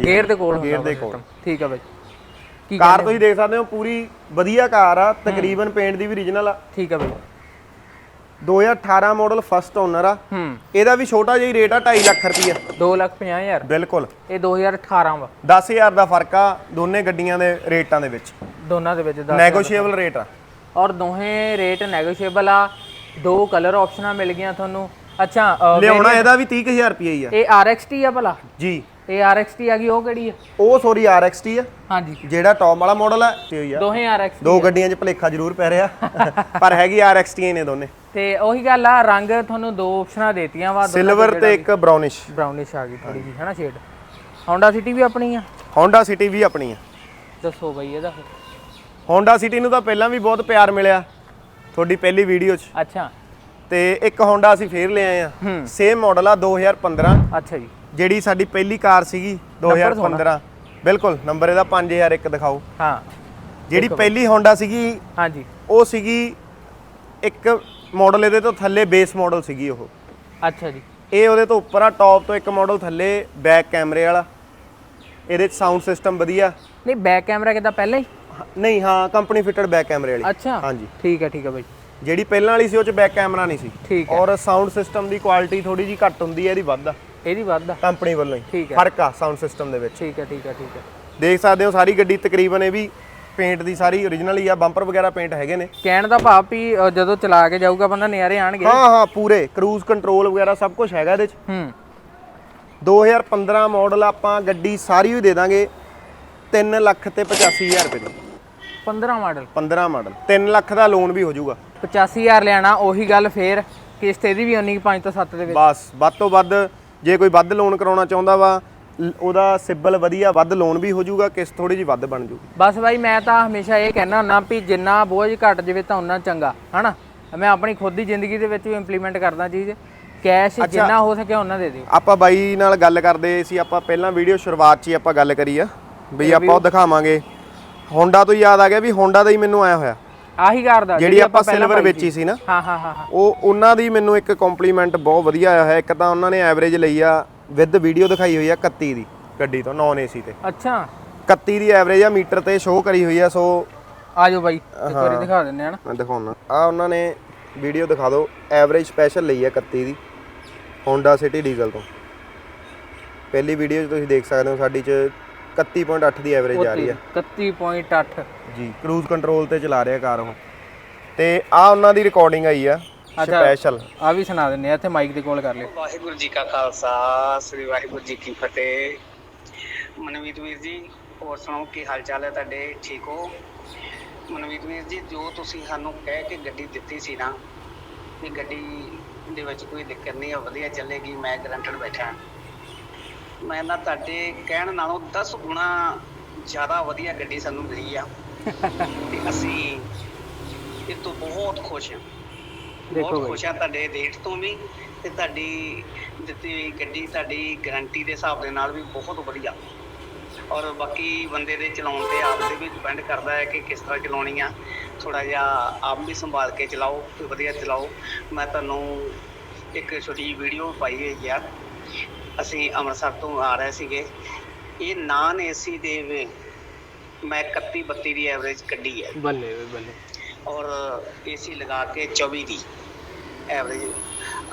ਗੇਅਰ ਦੇ ਕੋਲ ਗੇਅਰ ਦੇ ਕੋਲ। ਠੀਕ ਹੈ ਬਾਈ। ਕੀ ਕਾਰ ਤੁਸੀਂ ਦੇਖ ਸਕਦੇ ਹੋ ਪੂਰੀ ਵਧੀਆ ਕਾਰ ਆ। ਤਕਰੀਬਨ ਪੇਂਟ ਦੀ ਵੀ origignal ਆ। ਠੀਕ ਹੈ ਬਾਈ। 2018 ਮਾਡਲ ਫਸਟ ਓਨਰ ਆ। ਹੂੰ। ਇਹਦਾ ਵੀ ਛੋਟਾ ਜਿਹਾ ਹੀ ਰੇਟ ਆ 2.5 ਲੱਖ ਰੁਪਈਆ 2 ਲੱਖ 50 ਹਜ਼ਾਰ। ਬਿਲਕੁਲ। ਇਹ 2018 ਵਾ। 10000 ਦਾ ਫ਼ਰਕ ਆ ਦੋਨੇ ਗੱਡੀਆਂ ਦੇ ਰੇਟਾਂ ਦੇ ਵਿੱਚ। ਦੋਨਾਂ ਦੇ ਵਿੱਚ ਦਾ ਨੈਗੋਸ਼ੀਏਬਲ ਰੇਟ ਆ। ਔਰ ਦੋਹੇ ਰੇਟ ਨੈਗੋਸ਼ੀਏਬਲ ਆ। ਦੋ ਕਲਰ ਆਪਸ਼ਨਾਂ ਮਿਲ ਗਈਆਂ ਤੁਹਾਨੂੰ। ਅੱਛਾ ਅ, ਲਿਆਉਣਾ ਇਹਦਾ ਵੀ 30000 ਰੁਪਈਆ ਹੀ ਆ। ਇਹ RXT ਆ ਭਲਾ? ਜੀ। ਇਹ RXT ਆ ਗਈ ਉਹ ਕਿਹੜੀ ਆ? ਉਹ ਸੋਰੀ RXT ਆ। ਹਾਂਜੀ। ਜਿਹੜਾ ਟੌਪ ਵਾਲਾ ਮਾਡਲ ਆ ਤੇ ਹੋਈ ਆ। ਦੋਹੇ RXT ਦੋ ਗੱਡੀਆਂ 'ਚ ਭਲੇਖਾ ਜ਼ਰੂਰ ਪੈ ਰਿਹਾ। ਪਰ ਹੈਗੀ RXT ਹੀ ਨੇ ਦੋਨੇ। ਤੇ ਉਹੀ ਗੱਲ ਆ ਰੰਗ ਤੁਹਾਨੂੰ ਦੋ ਆਪਸ਼ਨਾਂ ਦੇਤੀਆਂ ਵਾ ਸਿਲਵਰ ਤੇ ਇੱਕ ਬ੍ਰਾਊਨਿਸ਼ ਬ੍ਰਾਊਨਿਸ਼ ਆ ਗਈ ਥੋੜੀ ਜਿਹੀ ਹੈ ਨਾ ਸ਼ੇਡ Honda City ਵੀ ਆਪਣੀ ਆ? Honda City ਵੀ ਆਪਣੀ ਆ। ਦੱਸੋ ਬਈ ਇਹਦਾ ਫਿਰ। Honda City ਨੂੰ ਤਾਂ ਪਹਿਲਾਂ ਵੀ ਬਹੁਤ ਪਿਆਰ ਮਿਲਿਆ ਤੁਹਾਡੀ ਪਹਿਲੀ ਵੀਡੀਓ 'ਚ। ਅੱਛਾ। ਤੇ ਇੱਕ Honda ਅਸੀਂ ਫੇਰ ਲਿਆਏ ਆ। ਹੂੰ। ਸੇਮ ਮਾਡਲ ਆ 2015 ਅੱਛਾ ਜੀ। ਜਿਹੜੀ ਸਾਡੀ ਪਹਿਲੀ ਕਾਰ ਸੀਗੀ 2015 ਬਿਲਕੁਲ ਨੰਬਰ ਇਹਦਾ 5001 ਦਿਖਾਓ। ਹਾਂ। ਜਿਹੜੀ ਪਹਿਲੀ Honda ਸੀਗੀ ਹਾਂਜੀ ਉਹ ਸੀਗੀ ਇੱਕ ਮਾਡਲ ਇਹਦੇ ਤੋਂ ਥੱਲੇ ਬੇਸ ਮਾਡਲ ਸੀਗੀ ਉਹ। ਅੱਛਾ ਜੀ। ਇਹ ਉਹਦੇ ਤੋਂ ਉੱਪਰ ਆ ਟੌਪ ਤੋਂ ਇੱਕ ਮਾਡਲ ਥੱਲੇ ਬੈਕ ਕੈਮਰੇ ਵਾਲਾ। ਇਹਦੇ 'ਚ ਸਾਊਂਡ ਸਿਸਟਮ ਵਧੀਆ। ਨਹੀਂ ਬੈਕ ਕੈਮਰਾ ਕਿਦਾਂ ਪਹਿਲਾਂ ਹ- ਨਹੀਂ ਹਾਂ ਕੰਪਨੀ ਫਿਟਡ ਬੈਕ ਕੈਮਰੇ ਵਾਲੀ। ਅੱਛਾ। ਹਾਂਜੀ। ਠੀਕ ਹੈ ਠੀਕ ਹੈ ਬਈ। ਜਿਹੜੀ ਪਹਿਲਾਂ ਵਾਲੀ ਸੀ ਉਹ 'ਚ ਬੈਕ ਕੈਮਰਾ ਨਹੀਂ ਸੀ। ਠੀਕ ਹੈ। ਔਰ ਸਾਊਂਡ ਸਿਸਟਮ ਦੀ ਕੁਆਲਿਟੀ ਥੋੜੀ ਜੀ ਘੱਟ ਹੁੰਦੀ ਹੈ ਇਹਦੀ ਵੱਧ ਆ। ਇਹਦੀ ਵੱਧ ਆ। ਕੰਪਨੀ ਵੱਲੋਂ ਹੀ। ਠੀਕ ਹੈ। ਫ਼ਰਕ ਆ ਸਾਊਂਡ ਸਿਸਟਮ ਦੇ ਵਿੱਚ। ਠੀਕ ਹੈ ਠੀਕ ਹੈ ਠੀਕ ਹੈ। ਦੇਖ ਸਕਦੇ ਹੋ ਸਾਰੀ ਗੱਡੀ ਤਕਰੀਬਨ ਇਹ ਵੀ ਪੇਂਟ ਦੀ ਸਾਰੀ origignal ਹੀ ਆ ਬੰਪਰ ਵਗੈਰਾ ਪੇਂਟ ਹੈਗੇ ਨੇ। ਕਹਿਣ ਦਾ ਭਾਵ ਵੀ ਜਦੋਂ ਚਲਾ ਕੇ ਜਾਊਗਾ ਬੰਦਾ ਨਜ਼ਾਰੇ ਆਣਗੇ। ਹਾਂ ਹਾਂ ਪੂਰੇ। ਕਰੂਜ਼ ਕੰਟਰੋਲ ਵਗੈਰਾ ਸਭ ਕੁਝ ਹੈਗਾ ਇਹਦੇ 'ਚ। ਹੂੰ। 2015 ਮਾਡਲ ਆਪਾਂ ਗੱਡੀ ਸਾਰੀ ਹੀ ਦੇ ਦਾਂਗੇ 3 ਲੱਖ ਤੇ 85000 ਰੁਪਏ ਦੀ। 15 ਮਾਡਲ। 15 ਮਾਡਲ। 3 ਲੱਖ ਦਾ ਲੋਨ ਵੀ ਹੋ ਜਾਊਗਾ 85000 ਲੈਣਾ ਉਹੀ ਗੱਲ ਫੇਰ ਕਿਸ਼ਤ ਇਹਦੀ ਵੀ ਉਨੀ 5 ਤੋਂ 7 ਦੇ ਵਿੱਚ। ਬਸ ਵੱਧ ਤੋਂ ਵੱਧ ਜੇ ਕੋਈ ਵੱਧ ਲੋਨ ਕਰਾਉਣਾ ਚਾਹੁੰਦਾ ਵਾ ਉਹਦਾ ਸਿਬਲ ਵਧੀਆ ਵੱਧ ਲੋਨ ਵੀ ਹੋ ਜਾਊਗਾ ਕਿਸ ਥੋੜੀ ਜੀ ਵੱਧ ਬਣ ਜਾਊਗੀ ਬਸ ਬਾਈ ਮੈਂ ਤਾਂ ਹਮੇਸ਼ਾ ਇਹ ਕਹਿਣਾ ਹੁੰਦਾ ਵੀ ਜਿੰਨਾ ਬੋਝ ਘਟ ਜਾਵੇ ਤਾਂ ਉਨਾ ਚੰਗਾ ਹਨਾ? ਮੈਂ ਆਪਣੀ ਖੁਦ ਦੀ ਜ਼ਿੰਦਗੀ ਦੇ ਵਿੱਚ ਵੀ ਇੰਪਲੀਮੈਂਟ ਕਰਦਾ ਚੀਜ਼। ਕੈਸ਼ ਜਿੰਨਾ ਹੋ ਸਕੇ ਉਹਨਾਂ ਦੇ ਦਿਓ। ਆਪਾਂ ਬਾਈ ਨਾਲ ਗੱਲ ਕਰਦੇ ਸੀ ਆਪਾਂ ਪਹਿਲਾਂ ਵੀਡੀਓ ਸ਼ੁਰੂਆਤ 'ਚ ਹੀ ਆਪਾਂ ਗੱਲ ਕਰੀ ਆ ਵੀ ਆਪਾਂ ਉਹ ਦਿਖਾਵਾਂਗੇ। ਹੋਂਡਾ ਤੋਂ ਯਾਦ ਆ ਗਿਆ ਵੀ ਹੋਂਡਾ ਦਾ ਹੀ ਮੈਨੂੰ ਆਇਆ ਹੋਇਆ। ਆਹੀ ਕਾਰ ਦਾ ਜਿਹੜੀ ਆਪਾਂ ਸਿਲਵਰ ਵੇਚੀ ਸੀ। ਨਾ। ਹਾਂ ਹਾਂ ਹਾਂ ਹਾਂ। ਉਹ ਉਹਨਾਂ ਦੀ ਮੈਨੂੰ ਇੱਕ ਕੰਪਲੀਮੈਂਟ ਬਹੁਤ ਵਧੀਆ ਆਇਆ ਹੋਇਆ। ਇੱਕ ਤਾਂ ਉਹਨਾਂ ਨੇ ਐਵਰੇਜ ਲਈ ਆ ਵਿਦ ਵੀਡੀਓ ਦਿਖਾਈ ਹੋਈ ਆ 31 ਦੀ ਗੱਡੀ ਤੋਂ ਨਾਨ ਏਸੀ ਤੇ। ਅੱਛਾ। 31 ਦੀ ਐਵਰੇਜ ਆ ਮੀਟਰ ਤੇ ਸ਼ੋਅ ਕਰੀ ਹੋਈ ਆ ਸੋ ਆ ਜਾਓ ਬਾਈ ਇੱਕ ਵਾਰੀ ਦਿਖਾ ਦਿੰਦੇ ਆ ਨਾ। ਮੈਂ ਦਿਖਾਉਣਾ। ਆ ਉਹਨਾਂ ਨੇ ਵੀਡੀਓ ਦਿਖਾ ਦਿਓ ਐਵਰੇਜ ਸਪੈਸ਼ਲ ਲਈ ਆ 31 ਦੀ Honda City ਡੀਜ਼ਲ ਤੋਂ। ਪਹਿਲੀ ਵੀਡੀਓ 'ਚ ਤੁਸੀਂ ਦੇਖ ਸਕਦੇ ਹੋ ਸਾਡੀ 'ਚ 31.8 ਦੀ ਐਵਰੇਜ ਆ ਰਹੀ ਆ 31.8 ਜੀ ਕਰੂਜ਼ ਕੰਟਰੋਲ ਤੇ ਚਲਾ ਰਿਹਾ ਕਾਰ ਉਹ। ਤੇ ਆ ਉਹਨਾਂ ਦੀ ਰਿਕਾਰਡਿੰਗ ਆਈ ਆ ਸਪੈਸ਼ਲ ਆ ਵੀ ਸੁਣਾ ਦਿੰਦੇ ਆ ਇੱਥੇ ਮਾਈਕ ਦੇ ਕੋਲ ਕਰ ਲਿਓ। ਵਾਹਿਗੁਰੂ ਜੀ ਕਾ ਖਾਲਸਾ ਸ੍ਰੀ ਵਾਹਿਗੁਰੂ ਜੀ ਕੀ ਫਤਿਹ। ਮਨਵੀਤ ਵੀਰ ਜੀ ਹੋਰ ਸੁਣਾਓ ਕੀ ਹਾਲ ਚਾਲ ਹੈ ਤੁਹਾਡੇ? ਠੀਕ ਹੋ? ਮਨਵੀਤ ਵੀਰ ਜੀ ਜੋ ਤੁਸੀਂ ਸਾਨੂੰ ਕਹਿ ਕੇ ਗੱਡੀ ਦਿੱਤੀ ਸੀ ਨਾ ਵੀ ਗੱਡੀ ਦੇ ਵਿੱਚ ਕੋਈ ਦਿੱਕਤ ਨਹੀਂ ਹੈ ਵਧੀਆ ਚੱਲੇਗੀ ਮੈਂ ਗਰੰਟਡ ਬੈਠਾ। ਮੈਂ ਨਾ ਤੁਹਾਡੇ ਕਹਿਣ ਨਾਲੋਂ 10 ਗੁਣਾ ਜ਼ਿਆਦਾ ਵਧੀਆ ਗੱਡੀ ਸਾਨੂੰ ਮਿਲੀ ਆ। ਤੇ ਅਸੀਂ ਇਹ ਤੋਂ ਬਹੁਤ ਖੁਸ਼ ਹਾਂ ਦੇਖੋ ਬਹੁਤ। ਖੁਸ਼ ਹਾਂ ਤੁਹਾਡੇ ਰੇਟ ਤੋਂ ਵੀ ਤੇ ਤੁਹਾਡੀ ਦਿੱਤੀ ਹੋਈ ਗੱਡੀ ਤੁਹਾਡੀ ਗਾਰੰਟੀ ਦੇ ਹਿਸਾਬ ਦੇ ਨਾਲ ਵੀ ਬਹੁਤ ਵਧੀਆ। ਔਰ ਬਾਕੀ ਬੰਦੇ ਦੇ ਚਲਾਉਣ ਤੇ ਆਪ ਤੇ ਵੀ ਡਿਪੈਂਡ ਕਰਦਾ ਹੈ ਕਿ ਕਿਸ ਤਰ੍ਹਾਂ ਚਲਾਉਣੀ ਆ। ਥੋੜਾ ਜਿਹਾ ਆਪ ਵੀ ਸੰਭਾਲ ਕੇ ਚਲਾਓ ਤੇ ਵਧੀਆ ਚਲਾਓ। ਮੈਂ ਤੁਹਾਨੂੰ ਇੱਕ ਛੋਟੀ ਜਿਹੀ ਵੀਡੀਓ ਪਾਈ ਹੋਈ ਆ। ਅਸੀਂ ਅੰਮ੍ਰਿਤਸਰ ਤੋਂ ਆ ਰਹੇ ਸੀਗੇ। ਇਹ ਨਾਨ ਏਸੀ ਦੇ ਵੇ- ਮੈਂ 31 32 ਦੀ ਐਵਰੇਜ ਕੱਢੀ ਹੈ। ਬੱਲੇ ਬੱਲੇ। ਔਰ ਏਸੀ ਲਗਾ ਕੇ 24 ਦੀ ਐਵਰੇਜ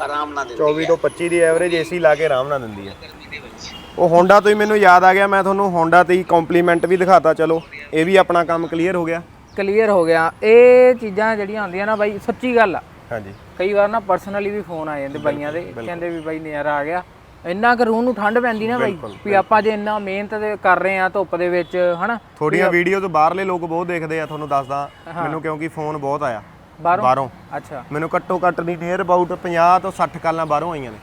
ਆਰਾਮ ਨਾਲ ਦਿੰਦੀ 24 ਤੋਂ 25 ਦੀ ਐਵਰੇਜ ਏਸੀ ਲਾ ਕੇ ਆਰਾਮ ਨਾਲ ਦਿੰਦੀ ਆ ਗਰਮੀ ਦੇ ਵਿੱਚ। ਉਹ ਹੋਂਡਾ ਤੋਂ ਹੀ ਮੈਨੂੰ ਯਾਦ ਆ ਗਿਆ ਮੈਂ ਤੁਹਾਨੂੰ ਹੋਂਡਾ ਤੇ ਹੀ ਕੰਪਲੀਮੈਂਟ ਵੀ ਦਿਖਾਤਾ ਚਲੋ ਇਹ ਵੀ ਆਪਣਾ ਕੰਮ ਕਲੀਅਰ ਹੋ ਗਿਆ। ਕਲੀਅਰ ਹੋ ਗਿਆ। ਇਹ ਚੀਜ਼ਾਂ ਜਿਹੜੀਆਂ ਹੁੰਦੀਆਂ ਨਾ ਬਾਈ ਸੱਚੀ ਗੱਲ ਆ। ਹਾਂਜੀ। ਕਈ ਵਾਰ ਨਾ ਪਰਸਨਲੀ ਵੀ ਫੋਨ ਆ ਜਾਂਦੇ ਬਾਈਆਂ ਦੇ। ਕਹਿੰਦੇ ਵੀ ਬਾਈ ਨਜ਼ਾਰਾ ਆ ਗਿਆ। ਇੰਨਾ ਕੁ ਰੂਹ ਨੂੰ ਠੰਡ ਪੈਂਦੀ ਨਾ ਬਾਈ ਵੀ ਆਪਾਂ ਜੇ ਇੰਨਾ ਮਿਹਨਤ ਦੇ ਕਰ ਰਹੇ ਆ ਧੁੱਪ ਦੇ ਵਿੱਚ ਹਨਾ? ਥੋੜੀਆਂ ਵੀਡੀਓ ਤੋਂ ਬਾਹਰਲੇ ਲੋਕ ਬਹੁਤ ਦੇਖਦੇ ਆ ਤੁਹਾਨੂੰ ਦੱਸਦਾ ਮੈਨੂੰ ਕਿਉਂਕਿ ਫੋਨ ਬਹੁਤ ਆਇਆ। ਬਾਹਰੋਂ? ਅੱਛਾ। ਮੈਨੂੰ ਘੱਟੋ ਘੱਟ ਨਹੀਂ ਨੀਅਰ ਅਬਾਊਟ 50 ਤੋਂ 60 ਕਾਲਾਂ ਬਾਹਰੋਂ ਆਈਆਂ ਨੇ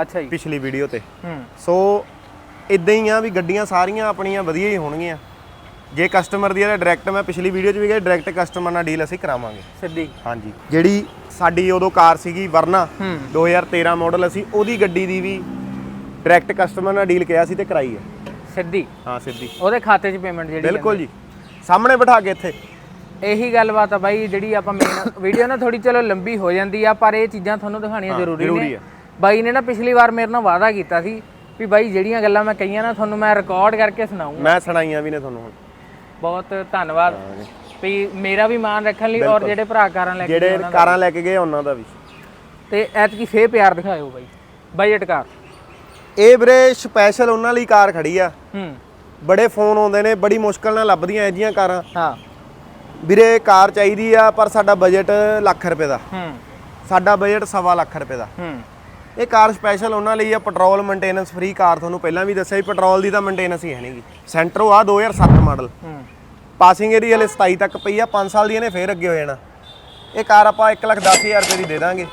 ਅੱਛਾ ਜੀ। ਪਿਛਲੀ ਵੀਡੀਓ ਤੇ। ਹੂੰ। ਸੋ ਇਦਾਂ ਹੀ ਆ ਵੀ ਗੱਡੀਆਂ ਸਾਰੀਆਂ ਆਪਣੀਆਂ ਵਧੀਆ ਹੀ ਹੋਣਗੀਆਂ। ਜੇ ਕਸਟਮਰ ਦੀ ਹੈ ਡਾਇਰੈਕਟ ਮੈਂ ਪਿਛਲੀ ਵੀਡੀਓ 'ਚ ਵੀ ਕਿਹਾ ਡਾਇਰੈਕਟ ਕਸਟਮਰ ਨਾਲ ਡੀਲ ਅਸੀਂ ਕਰਾਵਾਂਗੇ। ਸਿੱਧੀ। ਹਾਂਜੀ। ਜਿਹੜੀ ਸਾਡੀ ਉਦੋਂ ਕਾਰ ਸੀਗੀ ਵਰਨਾ ਹੂੰ। 2013 ਮਾਡਲ ਅਸੀਂ ਉਹਦੀ ਗੱਡੀ ਦੀ ਵੀ ਡਾਇਰੈਕਟ ਕਸਟਮਰ ਨਾਲ ਡੀਲ ਕਿਹਾ ਸੀ ਤੇ ਕਰਾਈ ਹੈ। ਸਿੱਧੀ? ਹਾਂ ਸਿੱਧੀ। ਉਹਦੇ ਖਾਤੇ 'ਚ ਪੇਮੈਂਟ ਜਿਹੜੀ ਬਿਲਕੁਲ ਜੀ। ਸਾਹਮਣੇ ਬਿਠਾ ਕੇ ਇੱਥੇ। ਇਹੀ ਗੱਲਬਾਤ ਆ ਬਾਈ ਜਿਹੜੀ ਆਪਾਂ ਮੇਨ ਵੀਡੀਓ ਨਾ ਥੋੜੀ ਚਲੋ ਲੰਬੀ ਹੋ ਜਾਂਦੀ ਆ ਪਰ ਇਹ ਚੀਜ਼ਾਂ ਤੁਹਾਨੂੰ ਦਿਖਾਣੀਆਂ ਜ਼ਰੂਰੀ ਨੇ। ਬਾਈ ਨੇ ਨਾ ਪਿਛਲੀ ਵਾਰ ਮੇਰੇ ਨਾਲ ਵਾਅਦਾ ਕੀਤਾ ਸੀ ਵੀ ਬਾਈ ਜਿਹੜੀਆਂ ਗੱਲਾਂ ਮੈਂ ਕਹੀਆਂ ਨਾ ਤੁਹਾਨੂੰ ਮੈਂ ਰਿਕਾਰਡ ਕਰਕੇ ਸੁਣਾਉਂਗਾ ਮੈਂ ਸੁਣਾਈਆਂ ਵੀ ਨੇ ਤੁਹਾਨੂੰ ਹੁਣ। ਬਹੁਤ ਧੰਨਵਾਦ। ਵੀ ਮੇਰਾ ਵੀ ਮਾਣ ਰੱਖਣ ਲਈ ਔਰ ਜਿਹੜੇ ਭਰਾ ਕਾਰਾਂ ਲੈ ਕੇ ਜਿਹੜੇ। ਕਾਰਾਂ ਲੈ ਕੇ ਗਏ ਉਹਨਾਂ ਦਾ ਵੀ। ਤੇ ਐਤਕੀ ਫੇਰ ਪਿਆਰ ਦਿਖਾਇਓ ਬਾਈ। ਬਜਟ ਕਾਰ ਇਹ ਵੀਰੇ ਸਪੈਸ਼ਲ ਉਹਨਾਂ ਲਈ ਕਾਰ ਖੜੀ ਆ। ਹੂੰ। ਬੜੇ ਫੋਨ ਆਉਂਦੇ ਨੇ ਬੜੀ ਮੁਸ਼ਕਲ ਨਾਲ ਲੱਭਦੀਆਂ ਇਹ ਜੀਆਂ ਕਾਰਾਂ। ਹਾਂ। ਵੀਰੇ ਕਾਰ ਚਾਹੀਦੀ ਆ ਪਰ ਸਾਡਾ ਬਜਟ ਲੱਖ ਰੁਪਏ ਦਾ। ਹੂੰ। ਸਾਡਾ ਬਜਟ ਸਵਾ ਲੱਖ ਰੁਪਏ ਦਾ। ਹੂੰ। ਇਹ ਕਾਰ ਸਪੈਸ਼ਲ ਉਹਨਾਂ ਲਈ ਆ ਪੈਟਰੋਲ ਮੇਨਟੇਨੈਂਸ ਫ੍ਰੀ ਕਾਰ ਤੁਹਾਨੂੰ ਪਹਿਲਾਂ ਵੀ ਦੱਸਿਆ ਸੀ ਪੈਟਰੋਲ ਦੀ ਤਾਂ ਮੇਨਟੇਨੈਂਸ ਹੀ ਹੈ ਨਹੀਂਗੀ ਸੈਂਟਰੋ ਆ 2007 ਮਾਡਲ ਹੂੰ। ਪਾਸਿੰਗ ਇਹਦੀ ਹਲੇ 27 ਤੱਕ ਪਈ ਆ 5 ਸਾਲ ਦੀ ਇਹਨੇ ਫੇਰ ਅੱਗੇ ਹੋ ਜਾਣਾ। ਇਹ ਕਾਰ ਆਪਾਂ 110000 ਰੁਪਏ ਦੀ ਦੇ ਦਾਂਗੇ।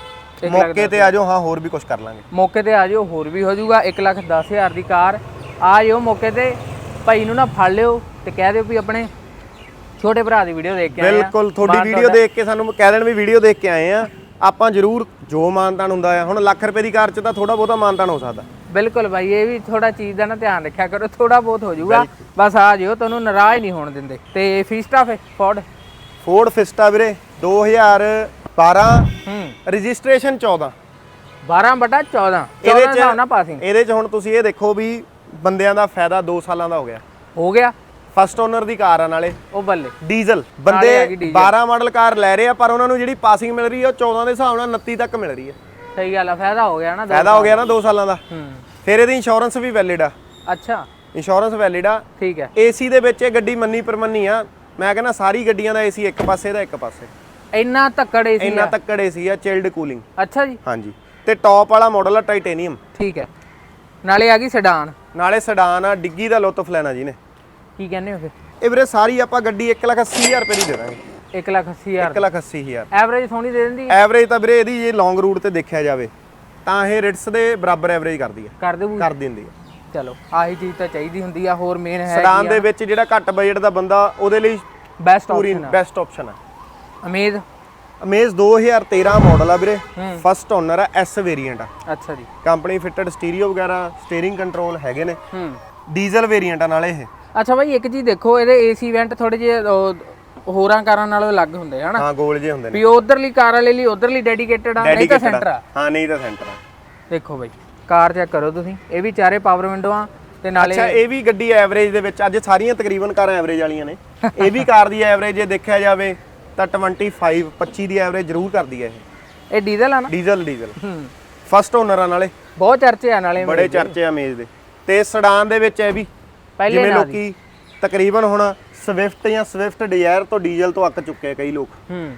ਮੌਕੇ ਤੇ ਆ ਜਾਓ ਹਾਂ ਹੋਰ ਵੀ ਕੁਝ ਕਰ ਲਾਂਗੇ। ਮੌਕੇ ਤੇ ਆ ਜਿਓ ਹੋਰ ਵੀ ਹੋ ਜਾਊਗਾ 1 ਲੱਖ 10 ਹਜ਼ਾਰ ਦੀ ਕਾਰ। ਆ ਜਿਓ ਮੌਕੇ ਤੇ ਭਾਈ ਨੂੰ ਨਾ ਫੜ ਲਿਓ ਤੇ ਕਹਿ ਦਿਓ ਵੀ ਆਪਣੇ ਛੋਟੇ ਭਰਾ ਦੀ ਵੀਡੀਓ ਦੇਖ ਕੇ ਆਏ ਆ। ਬਿਲਕੁਲ ਤੁਹਾਡੀ ਵੀਡੀਓ ਦੇਖ ਕੇ ਸਾਨੂੰ ਕਹਿ ਦੇਣ ਵੀ ਵੀਡੀਓ ਦੇਖ ਕੇ ਆਏ ਆ। ਆਪਾਂ ਜ਼ਰੂਰ ਜੋ ਮਾਨਤਾਨ ਹੁੰਦਾ ਆ ਹੁਣ ਲੱਖ ਰੁਪਏ ਦੀ ਕਾਰ 'ਚ ਤਾਂ ਥੋੜਾ ਬਹੁਤਾ ਮਾਨਤਾਨ ਹੋ ਸਕਦਾ। ਬਿਲਕੁਲ ਭਾਈ ਇਹ ਵੀ ਥੋੜਾ ਚੀਜ਼ ਦਾ ਨਾ ਧਿਆਨ ਰੱਖਿਆ ਕਰੋ ਥੋੜਾ ਬਹੁਤ ਹੋ ਜਾਊਗਾ। ਬਸ ਆ ਜਿਓ ਤੁਹਾਨੂੰ ਨਾਰਾਜ਼ ਨਹੀਂ ਹੋਣ ਦਿੰਦੇ। ਤੇ ਫੀਸਟਾ ਫੇ ਫੋਰਡ ਫੋਰਡ ਫਿਸਟਾ ਵੀਰੇ 2012 ਹੂੰ। ਰਜਿਸਟ੍ਰੇਸ਼ਨ 14 12 ਬਟਾ 14 ਇਹਦੇ 14 ਹਿਸਾਬ ਨਾਲ ਪਾਸਿੰਗ ਇਹਦੇ 'ਚ ਹੁਣ ਤੁਸੀਂ ਇਹ ਦੇਖੋ ਵੀ ਬੰਦਿਆਂ ਦਾ ਫਾਇਦਾ 2 ਸਾਲਾਂ ਦਾ ਹੋ ਗਿਆ। ਹੋ ਗਿਆ। ਫਸਟ ਓਨਰ ਦੀ ਕਾਰ ਆ ਨਾਲੇ। ਉਹ ਬੱਲੇ। ਡੀਜ਼ਲ ਨਾਲੇ ਆ ਬੰਦੇ ਗਈ ਡੀਜ਼ਲ। 12 ਮਾਡਲ ਕਾਰ ਲੈ ਰਹੇ ਆ ਪਰ ਉਹਨਾਂ ਨੂੰ ਜਿਹੜੀ ਪਾਸਿੰਗ ਮਿਲ ਰਹੀ ਹੈ ਉਹ 14 ਦੇ ਹਿਸਾਬ ਨਾਲ 29 ਤੱਕ ਮਿਲ ਰਹੀ ਹੈ ਸਹੀ ਗੱਲ ਆ ਫਾਇਦਾ ਹੋ ਗਿਆ ਨਾ ਦੋ- ਫਾਇਦਾ ਹੋ ਗਿਆ ਨਾ 2 ਸਾਲਾਂ ਦਾ। ਹੂੰ। ਫਿਰ ਇਹਦੀ ਇੰਸ਼ੋਰੈਂਸ ਵੀ ਵੈਲਿਡ ਆ। ਅੱਛਾ। ਇੰਸ਼ੋਰੈਂਸ ਵੈਲਿਡ ਆ। ਠੀਕ ਹੈ। ਏਸੀ ਦੇ ਵਿੱਚ ਇਹ ਗੱਡੀ ਮੰਨੀ ਪਰਮੰਨੀ ਆ। ਮੈਂ ਕਹਿੰਦਾ ਸਾਰੀ ਗੱਡੀਆਂ ਦਾ ਏਸੀ ਇੱਕ ਪਾਸੇ ਦਾ ਇੱਕ ਪਾਸੇ। ਇੰਨਾ ਧੱਕੜੇ ਸੀ ਇੰਨਾ ਤੱਕੜ ਏਸੀ ਆ ਚਿਲਡ ਕੂਲਿੰਗ ਅੱਛਾ ਜੀ। ਹਾਂਜੀ। ਤੇ ਟੌਪ ਵਾਲਾ ਮਾਡਲ ਆ ਟਾਈਟੇਨੀਅਮ ਠੀਕ ਹੈ। ਨਾਲੇ ਆ ਗਈ ਸਡਾਨ ਨਾਲੇ ਸਡਾਨ ਆ ਡਿੱਗੀ ਦਾ ਲੁੱਤਫ ਲੈਣਾ ਜੀ ਨੇ। ਕੀ ਕਹਿੰਦੇ ਹੋ ਫਿਰ? ਇਹ ਵੀਰੇ ਸਾਰੀ ਆਪਾਂ ਗੱਡੀ 180000 ਰੁਪਏ ਦੀ ਦੇ ਦਾਂਗੇ। 1 ਲੱਖ 80 ਹਜ਼ਾਰ। 180000 ਐਵਰੇਜ ਸੋਹਣੀ ਦੇ ਦਿੰਦੀ ਹੈ? ਐਵਰੇਜ ਤਾਂ ਵੀਰੇ ਇਹਦੀ ਜੇ ਲੌਂਗ ਰੂਟ ਤੇ ਦੇਖਿਆ ਜਾਵੇ ਤਾਂ ਇਹ ਰਿਟਸ ਦੇ ਬਰਾਬਰ ਐਵਰੇਜ ਕਰਦੀ ਆ ਕਰ ਦੇਬੂ ਕਰ ਦਿੰਦੀ ਆ ਚਲੋ ਆਹੀ ਚੀਜ਼ ਤਾਂ ਚਾਹੀਦੀ ਹੁੰਦੀ ਆ ਹੋਰ ਮੇਨ ਹੈ ਸਡਾਨ ਦੇ ਵਿੱਚ ਜਿਹੜਾ ਘੱਟ ਬਜਟ ਦਾ ਬੰਦਾ ਉਹਦੇ ਲਈ ਬੈਸਟ ਆਪਸ਼ਨ ਆ। ਬੈਸਟ ਆਪਸ਼ਨ ਆ। ਅਮੇਜ਼ 2013 ਮਾਡਲ ਆ ਵੀਰੇ। ਫਸਟ ਓਨਰ ਆ ਐਸ ਵੇਰੀਐਂਟ ਆ। ਅੱਛਾ ਜੀ। ਕੰਪਨੀ ਫਿਟਡ ਸਟੀਰੀਓ ਵਗੈਰਾ ਸਟੀਅਰਿੰਗ ਕੰਟਰੋਲ ਹੈਗੇ ਨੇ। ਹੂੰ। ਡੀਜ਼ਲ ਵੇਰੀਐਂਟ ਆ ਨਾਲੇ ਇਹ। ਅੱਛਾ ਬਾਈ ਇੱਕ ਚੀਜ਼ ਦੇਖੋ ਇਹਦੇ ਏਸੀ ਇਵੈਂਟ ਥੋੜੇ ਜਿਹੇ ਹੋਰਾਂ ਕਾਰਾਂ ਨਾਲੋਂ ਅਲੱਗ ਹੁੰਦੇ ਹਨਾ? ਹਾਂ ਗੋਲ ਜੇ ਹੁੰਦੇ ਨੇ। ਵੀ ਉਧਰਲੀ ਕਾਰ ਵਾਲੇ ਲਈ ਉਧਰਲੀ ਡੈਡੀਕੇਟਡ ਆ ਨਹੀਂ ਤਾਂ ਸੈਂਟਰ ਆ। ਹਾਂ ਨਹੀਂ ਤਾਂ ਸੈਂਟਰ ਆ। ਦੇਖੋ ਬਾਈ ਕਾਰ ਚੈੱਕ ਕਰੋ ਤੁਸੀਂ। ਇਹ ਵੀ ਚਾਰੇ ਪਾਵਰ ਵਿੰਡੋਆਂ ਤੇ ਨਾਲੇ ਅੱਛਾ ਇਹ ਵੀ ਗੱਡੀ ਐਵਰੇਜ ਦੇ ਵਿੱਚ ਅੱਜ ਸਾਰੀਆਂ ਤਕਰੀਬਨ ਕਾਰਾਂ ਐਵਰੇਜ ਵਾਲੀਆਂ ਨੇ। ਇਹ ਵੀ ਕਾਰ ਦੀ ਐਵਰੇਜ ਜੇ ਦੇਖਿਆ ਜਾਵੇ ਤਾਂ 25 25 ਦੀ ਐਵਰੇਜ ਜ਼ਰੂਰ ਕਰਦੀ ਹੈ ਇਹ। ਇਹ ਡੀਜ਼ਲ ਆ ਨਾ? Diesel diesel. ਹੂੰ। ਫਸਟ ਓਨਰ ਆ ਨਾਲੇ। ਬਹੁਤ ਚਰਚੇ ਆ ਨਾਲੇ ਬੜੇ ਚਰਚੇ ਆ ਮੇਜ਼ ਦੇ। ਤੇ ਸਡਾਨ ਦੇ ਵਿੱਚ ਇਹ ਵੀ ਪਹਿਲੇ ਨਾਲ ਲੋਕੀ ਤਕਰੀਬਨ ਹੁਣ ਸਵਿਫਟ ਜਾਂ ਸਵਿਫਟ ਡਿਜ਼ਾਇਰ ਤੋਂ ਡੀਜ਼ਲ ਤੋਂ ਅੱਕ ਚੁੱਕੇ ਕਈ ਲੋਕ। ਹੂੰ।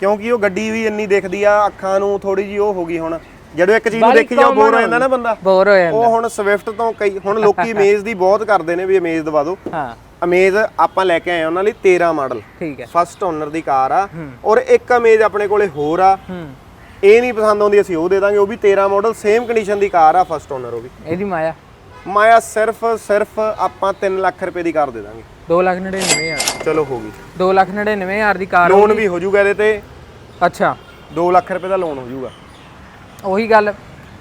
ਕਿਉਂਕਿ ਉਹ ਗੱਡੀ ਵੀ ਇੰਨੀ ਦਿਖਦੀ ਆ ਅੱਖਾਂ ਨੂੰ ਥੋੜੀ ਜੀ ਉਹ ਹੋ ਗਈ ਹੁਣ। ਜਦੋਂ ਇੱਕ ਚੀਜ਼ ਨੂੰ ਦੇਖੀ ਜਾਓ ਬੋਰ ਹੋ ਜਾਂਦਾ ਨਾ ਬੰਦਾ। ਬੋਰ ਹੋ ਜਾਂਦਾ। ਉਹ ਹੁਣ ਸਵਿਫਟ ਤੋਂ ਕਈ ਹੁਣ ਲੋਕੀ ਅਮੇਜ਼ ਦੀ ਬਹੁਤ ਕਰਦੇ ਨੇ ਵੀ ਅਮੇਜ਼ ਦਵਾ ਦਿਓ ਹਾਂ। ਅਮੇਜ਼ ਆਪਾਂ ਲੈ ਕੇ ਆਏ ਆ ਉਹਨਾਂ ਲਈ 13 ਮਾਡਲ। ਠੀਕ ਹੈ। ਫਸਟ ਓਨਰ ਦੀ ਕਾਰ ਆ। ਔਰ ਇੱਕ ਅਮੇਜ਼ ਆਪਣੇ ਕੋਲੇ ਹੋਰ ਆ। ਇਹ ਨਹੀਂ ਪਸੰਦ ਆਉਂਦੀ ਅਸੀਂ ਉਹ ਦੇ ਦਾਂਗੇ। ਉਹ ਵੀ 13 ਮਾਡਲ ਸੇਮ ਕੰਡੀਸ਼ਨ ਦੀ ਕਾਰ ਆ ਫਸਟ ਓਨਰ ਉਹ ਵੀ। ਇਹਦੀ ਮਾਇਆ। ਮਾਇਆ ਸਿਰਫ ਸਿਰਫ ਆਪਾਂ 3 ਲੱਖ ਰੁਪਏ ਦੀ ਕਾਰ ਦੇ ਦਾਂਗੇ। 2 ਲੱਖ 99 ਹਜ਼ਾਰ। ਚਲੋ ਹੋ ਗਈ। 2 ਲੱਖ 99 ਹਜ਼ਾਰ ਦੀ ਕਾਰ ਲੋਨ ਵੀ ਹੋ ਜਾਊਗਾ ਇਹਦੇ ਤੇ। ਅੱਛਾ। 2 ਲੱਖ ਰੁਪਏ ਦਾ ਲੋਨ ਹੋ ਜਾਊਗਾ। ਉਹੀ ਗੱਲ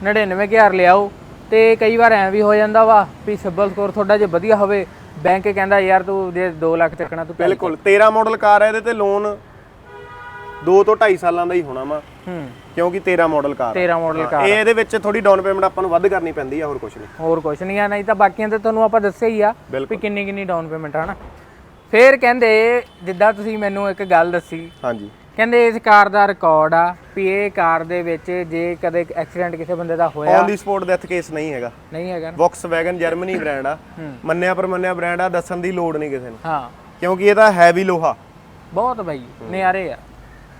99 ਹਜ਼ਾਰ ਲਿਆਓ। ਤੇ ਕਈ ਵਾਰ ਐ ਵੀ ਹੋ ਜਾਂਦਾ ਵਾ ਵੀ ਸਿਬਲ ਸਕੋਰ ਤੁਹਾਡਾ ਜੇ ਵਧੀਆ ਹੋਵੇ ਬੈਂਕ ਕਹਿੰਦਾ ਯਾਰ ਤੂੰ ਜੇ 2 ਲੱਖ ਚੱਕਣਾ ਤੂੰ ਪਹਿਲੇ ਬਿਲਕੁਲ। 13 ਮਾਡਲ ਕਾਰ ਹੈ ਇਹਦੇ ਤੇ ਲੋਨ 2 ਤੋਂ 2.5 ਸਾਲਾਂ ਦਾ ਹੀ ਹੋਣਾ ਵਾ। ਹੂੰ। ਕਿਉਂਕਿ 13 ਮਾਡਲ ਕਾਰ ਆ। 13 ਮਾਡਲ ਕਾਰ ਇਹ ਇਹਦੇ ਵਿੱਚ ਥੋੜੀ ਡਾਊਨ ਪੇਮੈਂਟ ਆਪਾਂ ਨੂੰ ਵੱਧ ਕਰਨੀ ਪੈਂਦੀ ਆ ਹੋਰ ਕੁਝ ਨਹੀਂ। ਹੋਰ ਕੁਛ ਨਹੀਂ ਆ ਨਹੀਂ ਤਾਂ ਬਾਕੀਆਂ ਤੇ ਤੁਹਾਨੂੰ ਆਪਾਂ ਦੱਸਿਆ ਹੀ ਆ ਬਿਲਕੁਲ। ਵੀ ਕਿੰਨੀ ਕਿੰਨੀ ਡਾਊਨ ਪੇਮੈਂਟ ਹਨਾ? ਫੇਰ ਕਹਿੰਦੇ ਜਿੱਦਾਂ ਤੁਸੀਂ ਮੈਨੂੰ ਇੱਕ ਗੱਲ ਦੱਸੀ ਹਾਂਜੀ। ਕਹਿੰਦੇ ਇਸ ਕਾਰ ਦਾ ਰਿਕਾਰਡ ਆ ਵੀ ਇਹ ਕਾਰ ਦੇ ਵਿੱਚ ਜੇ ਕਦੇ ਐਕਸੀਡੈਂਟ ਕਿਸੇ ਬੰਦੇ ਦਾ ਹੋਇਆ ਔਨ ਦੀ ਸਪੋਰਟ ਡੈਥ ਕੇਸ ਨਹੀਂ ਹੈਗਾ। ਨਹੀਂ ਹੈਗਾ ਨਾ। ਵੌਕਸਵੈਗਨ ਜਰਮਨੀ ਬ੍ਰਾਂਡ ਆ। ਮੰਨਿਆ ਪਰ ਮੰਨਿਆ ਬ੍ਰਾਂਡ ਆ ਦੱਸਣ ਦੀ ਲੋੜ ਨਹੀਂ ਕਿਸੇ ਨੂੰ। ਹਾਂ। ਕਿਉਂਕਿ ਇਹ ਤਾਂ ਹੈਵੀ ਲੋਹਾ। ਬਹੁਤ ਬਈ ਨਿਆਰੇ ਆ।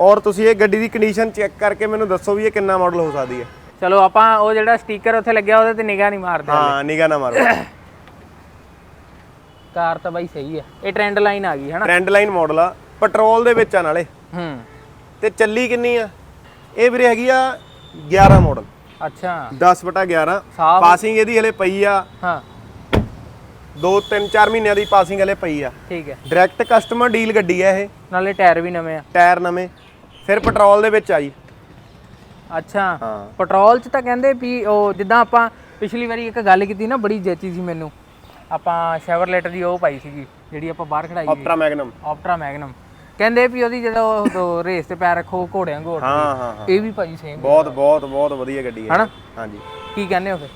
ਔਰ ਤੁਸੀਂ ਇਹ ਗੱਡੀ ਦੀ ਕੰਡੀਸ਼ਨ ਚੈੱਕ ਕਰਕੇ ਮੈਨੂੰ ਦੱਸੋ ਵੀ ਇਹ ਕਿੰਨਾ ਮਾਡਲ ਹੋ ਸਕਦੀ ਹੈ। ਚਲੋ ਆਪਾਂ ਉਹ ਜਿਹੜਾ ਸਟicker ਉੱਥੇ ਲੱਗਿਆ ਉਹਦੇ ਤੇ ਨਿਗਾਹ ਨਹੀਂ ਮਾਰਦੇ ਹਾਂ ਨਿਗਾ ਨਾ ਮਾਰੋ। ਕਾਰ ਤਾਂ ਬਾਈ ਸਹੀ ਆ। ਇਹ ਟ੍ਰੈਂਡ ਲਾਈਨ ਆ ਗਈ ਹਨਾ? ਟ੍ਰੈਂਡ ਲਾਈਨ ਮਾਡਲ ਆ। ਪੈਟਰੋਲ ਦੇ ਵਿੱਚ ਆ ਨਾਲੇ। ਹੂੰ। ਤੇ ਚੱਲੀ ਕਿੰਨੀ ਆ? ਇਹ ਵੀਰੇ ਹੈਗੀ ਆ 11 ਮਾਡਲ ਅੱਛਾ। 10 ਬਟਾ 11 ਸਾਫ਼। ਪਾਸਿੰਗ ਇਹਦੀ ਹਲੇ ਪਈ ਆ। ਹਾਂ। 2 3 4 ਮਹੀਨਿਆਂ ਦੀ ਪਾਸਿੰਗ ਹਲੇ ਪਈ ਆ। ਠੀਕ ਹੈ। ਡਾਇਰੈਕਟ ਕਸਟਮਰ ਡੀਲ ਗੱਡੀ ਆ ਇਹ। ਨਾਲੇ ਟਾਇਰ ਵੀ ਨਵੇਂ ਆ। ਟਾਇਰ ਨਵੇਂ। ਫਿਰ ਪੈਟਰੋਲ ਦੇ ਵਿੱਚ ਆ ਜੀ ਅੱਛਾ। ਹਾਂ। ਪੈਟਰੋਲ 'ਚ ਤਾਂ ਕਹਿੰਦੇ ਵੀ ਉਹ ਜਿੱਦਾਂ ਆਪਾਂ ਪਿਛਲੀ ਵਾਰੀ ਇੱਕ ਗੱਲ ਕੀਤੀ ਨਾ ਬੜੀ ਜੈਚੀ ਸੀ ਮੈਨੂੰ। ਆਪਾਂ ਸ਼ੈਵਰਲੇਟ ਦੀ ਉਹ ਪਾਈ ਸੀਗੀ ਜਿਹੜੀ ਆਪਾਂ ਬਾਹਰ ਖੜਾਈ ਸੀ। ਆਪਟਰਾ ਮੈਗਨਮ ਆਪਟਰਾ ਮੈਗਨਮ ਕਹਿੰਦੇ ਵੀ ਉਹਦੀ ਜਦੋਂ ਰੇਸ ਤੇ ਪੈਰ ਰੱਖੋ ਘੋੜਿਆਂ ਘੋੜ ਹਾਂ ਹਾਂ ਹਾਂ। ਇਹ ਵੀ ਭਾਈ ਸੇਮ ਬਹੁਤ ਬਹੁਤ ਬਹੁਤ ਵਧੀਆ ਗੱਡੀ ਹੈ। ਹਨਾ? ਹਾਂਜੀ। ਕੀ ਕਹਿੰਦੇ ਹੋ ਫਿਰ?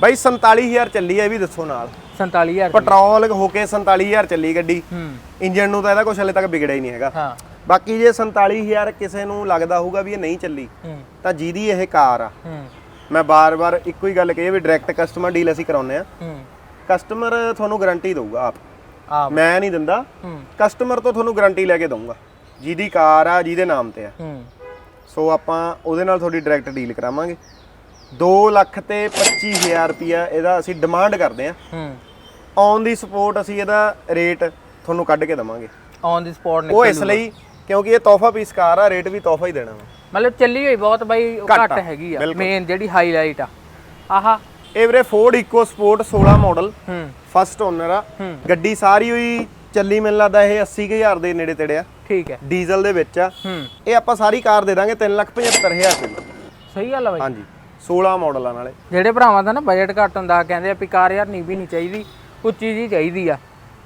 ਬਾਈ 47000 ਚੱਲੀ ਇਹ ਵੀ ਦੱਸੋ ਨਾਲ। 47000 ਰੁਪਏ। ਪੈਟਰੋਲ ਹੋ ਕੇ 47000 ਚੱਲੀ ਗੱਡੀ। ਹੂੰ। ਇੰਜਨ ਨੂੰ ਤਾਂ ਇਹਦਾ ਕੁਝ ਹਲੇ ਤੱਕ ਵਿਗੜਿਆ ਹੀ ਨਹੀਂ ਹੈਗਾ। ਹਾਂ। ਬਾਕੀ ਜੇ 47000 ਕਿਸੇ ਨੂੰ ਲੱਗਦਾ ਹੋਊਗਾ ਵੀ ਇਹ ਨਹੀਂ ਚੱਲੀ ਹੂੰ। ਤਾਂ ਜਿਹਦੀ ਇਹ ਕਾਰ ਆ। ਹੂੰ। ਮੈਂ ਬਾਰ-ਬਾਰ ਇੱਕੋ ਹੀ ਗੱਲ ਕਹੀ ਵੀ ਡਾਇਰੈਕਟ ਕਸਟਮਰ ਡੀਲ ਅਸੀਂ ਕਰਾਉਂਦੇ ਆ ਹੂੰ। ਕਸਟਮਰ ਤੁਹਾਨੂੰ ਗਾਰੰਟੀ ਦਊਗਾ ਆਪ। ਮੈਂ ਨਹੀਂ ਦਿੰਦਾ। ਕਸਟਮਰ ਤੋਂ ਤੁਹਾਨੂੰ ਗਾਰੰਟੀ ਲੈ ਕੇ ਦਊਂਗਾ। ਜਿਹਦੀ ਕਾਰ ਆ ਜਿਹਦੇ ਨਾਮ ਤੇ ਆ। ਸੋ ਆਪਾਂ ਉਹਦੇ ਨਾਲ ਤੁਹਾਡੀ ਡਾਇਰੈਕਟ ਡੀਲ ਕਰਾਵਾਂਗੇ। 2 ਲੱਖ ਤੇ 25000 ਰੁਪਿਆ ਇਹਦਾ ਅਸੀਂ ਡਿਮਾਂਡ ਕਰਦੇ ਆ ਹੂੰ। ਔਨ ਦੀ ਸਪੋਰਟ ਅਸੀਂ ਇਹਦਾ ਰੇਟ ਤੁਹਾਨੂੰ ਕੱਢ ਕੇ ਦਵਾਂਗੇ। ਔਨ ਦੀ ਸਪੌਟ ਉਹ ਇਸ ਲਈ ਕਿਉਂਕਿ ਇਹ ਤੋਹਫਾ ਪੀਸ ਕਾਰ ਆ ਰੇਟ ਵੀ ਤੋਹਫਾ ਹੀ ਦੇਣਾ ਮਤਲਬ ਚੱਲੀ ਹੋਈ ਬਹੁਤ ਬਾਈ ਘੱਟ ਹੈਗੀ ਆ। ਮੇਨ ਜਿਹੜੀ ਹਾਈਲਾਈਟ ਆ। ਆਹਾ। ਇਹ ਵੀਰੇ ਫੋਰਡ ਇਕੋ ਸਪੋਰਟ 16 ਮਾਡਲ ਹੂੰ। ਫਸਟ ਓਨਰ ਆ। ਗੱਡੀ ਸਾਰੀ ਹੋਈ ਚੱਲੀ ਮੈਨੂੰ ਲੱਗਦਾ ਇਹ 80000 ਦੇ ਨੇੜੇ ਤੇੜੇ ਆ। ਠੀਕ ਹੈ। ਡੀਜ਼ਲ ਦੇ ਵਿੱਚ ਆ। ਹੂੰ। ਇਹ ਆਪਾਂ ਸਾਰੀ ਕਾਰ ਦੇ ਦਾਂਗੇ 375000 ਰੁਪਏ ਦੀ ਸਹੀ ਗੱਲ ਆ ਬਾਈ। ਹਾਂਜੀ। 16 ਮਾਡਲ ਆ ਨਾਲੇ। ਜਿਹੜੇ ਭਰਾਵਾਂ ਦਾ ਨਾ ਬਜਟ ਘੱਟ ਹੁੰਦਾ ਕਹਿੰਦੇ ਆ ਵੀ ਕਾਰ ਯਾਰ ਨਹੀਂ ਵੀ ਨਹੀਂ ਚਾਹੀਦੀ ਉੱਚੀ ਜੀ ਚਾਹੀਦੀ ਆ।